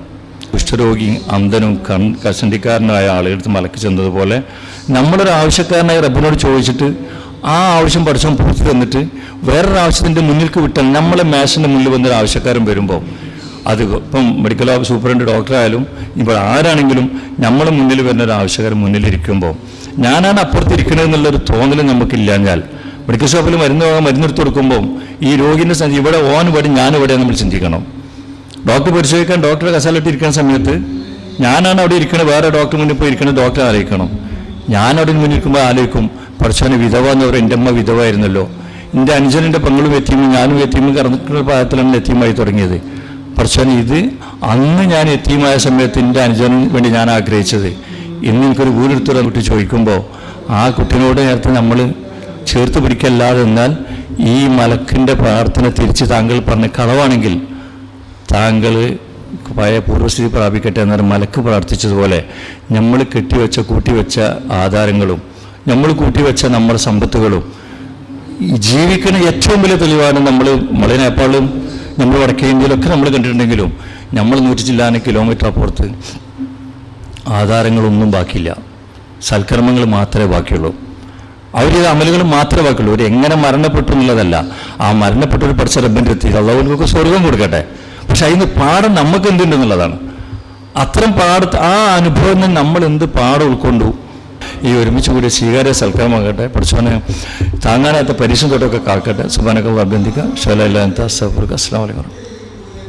കുഷ്ഠരോഗി അന്ധനും കൺ കഷണ്ടിക്കാരനായ ആളുകൾക്ക് മലക്കി ചെന്നതുപോലെ നമ്മളൊരു ആവശ്യക്കാരനായി റബ്ബിനോട് ചോദിച്ചിട്ട് ആ ആവശ്യം പഠിച്ചാൽ പൂർത്തി തന്നിട്ട് വേറൊരു ആവശ്യത്തിന്റെ മുന്നിൽക്ക് വിട്ടാൽ നമ്മളെ മേശന്റെ മുന്നിൽ വന്നൊരു ആവശ്യക്കാരൻ വരുമ്പോൾ അത് ഇപ്പം മെഡിക്കൽ ഓഫ് സൂപ്രണ്ട് ഡോക്ടറായാലും ഇപ്പോൾ ആരാണെങ്കിലും നമ്മളെ മുന്നിൽ വരുന്ന ഒരു ആവശ്യക്കാരൻ മുന്നിലിരിക്കുമ്പോൾ ഞാനാണ് അപ്പുറത്തിരിക്കണതെന്നുള്ളൊരു തോന്നൽ നമുക്കില്ലാഞ്ഞാൽ മെഡിക്കൽ ഷോപ്പിൽ മരുന്ന് വാങ്ങാൻ മരുന്നെടുത്ത് കൊടുക്കുമ്പോൾ ഈ രോഗിന്റെ സഞ്ചി ഇവിടെ ഓൻ ഇവിടെ ഞാൻ ഇവിടെ നമ്മൾ ചിന്തിക്കണം. ഡോക്ടർ പരിശോധിക്കാൻ ഡോക്ടറെ കസാലിട്ട് ഇരിക്കുന്ന സമയത്ത് ഞാനാണ് അവിടെ ഇരിക്കുന്നത് വേറെ ഡോക്ടർ മുന്നിൽ പോയി ഇരിക്കുന്നത് ഡോക്ടറെ ആലോചിക്കണം. ഞാൻ അവിടെ മുന്നിൽ ഇരിക്കുമ്പോൾ ആലോചിക്കും പഠിച്ചവന് വിധവ എന്ന് പറയും എന്റെ അമ്മ വിധവായിരുന്നല്ലോ എന്റെ അനുജനന്റെ പെങ്ങളും എത്തിയും ഞാനും എത്തിയും കറന്നിട്ടുള്ള പ്രായത്തിലാണ് എത്തിയുമായി തുടങ്ങിയത്. പഠിച്ചവന് ഇത് അന്ന് ഞാൻ എത്തിയുമായ സമയത്ത് എന്റെ അനുജന് വേണ്ടി ഞാൻ ആഗ്രഹിച്ചത്. ഇന്ന് എനിക്കൊരു വീടെടുത്തൊരു കുട്ടി ചോദിക്കുമ്പോൾ ആ കുട്ടിനോട് നേരത്തെ നമ്മൾ ചേർത്ത് പിടിക്കല്ലാതെ എന്നാൽ ഈ മലക്കിന്റെ പ്രാർത്ഥന തിരിച്ച് താങ്കൾ പറഞ്ഞ കളവാണെങ്കിൽ താങ്കൾ പഴയ പൂർവസ്ഥിതി പ്രാപിക്കട്ടെ എന്നാൽ മലക്ക് പ്രാർത്ഥിച്ചതുപോലെ നമ്മൾ കെട്ടിവെച്ച കൂട്ടിവെച്ച ആധാരങ്ങളും നമ്മൾ കൂട്ടിവെച്ച നമ്മുടെ സമ്പത്തുകളും ജീവിക്കുന്ന ഏറ്റവും വലിയ തെളിവാണ് നമ്മൾ നമ്മളെ നേപ്പാളും നമ്മൾ വടക്കേ ഇന്ത്യയിലൊക്കെ നമ്മൾ കണ്ടിട്ടുണ്ടെങ്കിലും നമ്മൾ നൂറ്റി ചില്ലാന കിലോമീറ്റർ അപ്പുറത്ത് ആധാരങ്ങളൊന്നും ബാക്കിയില്ല. സൽക്കർമ്മങ്ങൾ മാത്രമേ ബാക്കിയുള്ളൂ. അവർ ചെയ്ത അമലുകൾ മാത്രമേ ബാക്കിയുള്ളൂ അവർ എങ്ങനെ മരണപ്പെട്ടു എന്നുള്ളതല്ല. ആ മരണപ്പെട്ടവർ പഠിച്ച റബ്ബിന്റെ എത്തി അള്ളാഹുവിനൊക്കെ സ്വർഗം കൊടുക്കട്ടെ. പക്ഷെ അതിന് പാഠം നമുക്ക് എന്തുണ്ടെന്നുള്ളതാണ്. അത്തരം പാട ആ അനുഭവം നമ്മൾ എന്ത് പാഠം ഉൾക്കൊണ്ടു. ഈ ഒരുമിച്ച് കൂടി സ്വീകാര്യ സൽക്കാരമാകട്ടെ പഠിച്ചവനെ താങ്ങാനാത്ത തൊട്ടൊക്കെ കാക്കട്ടെ. സുബാനൊക്കെ അഭ്യന്തിക്കുക ഷോല അസ്സാം വലൈക്കും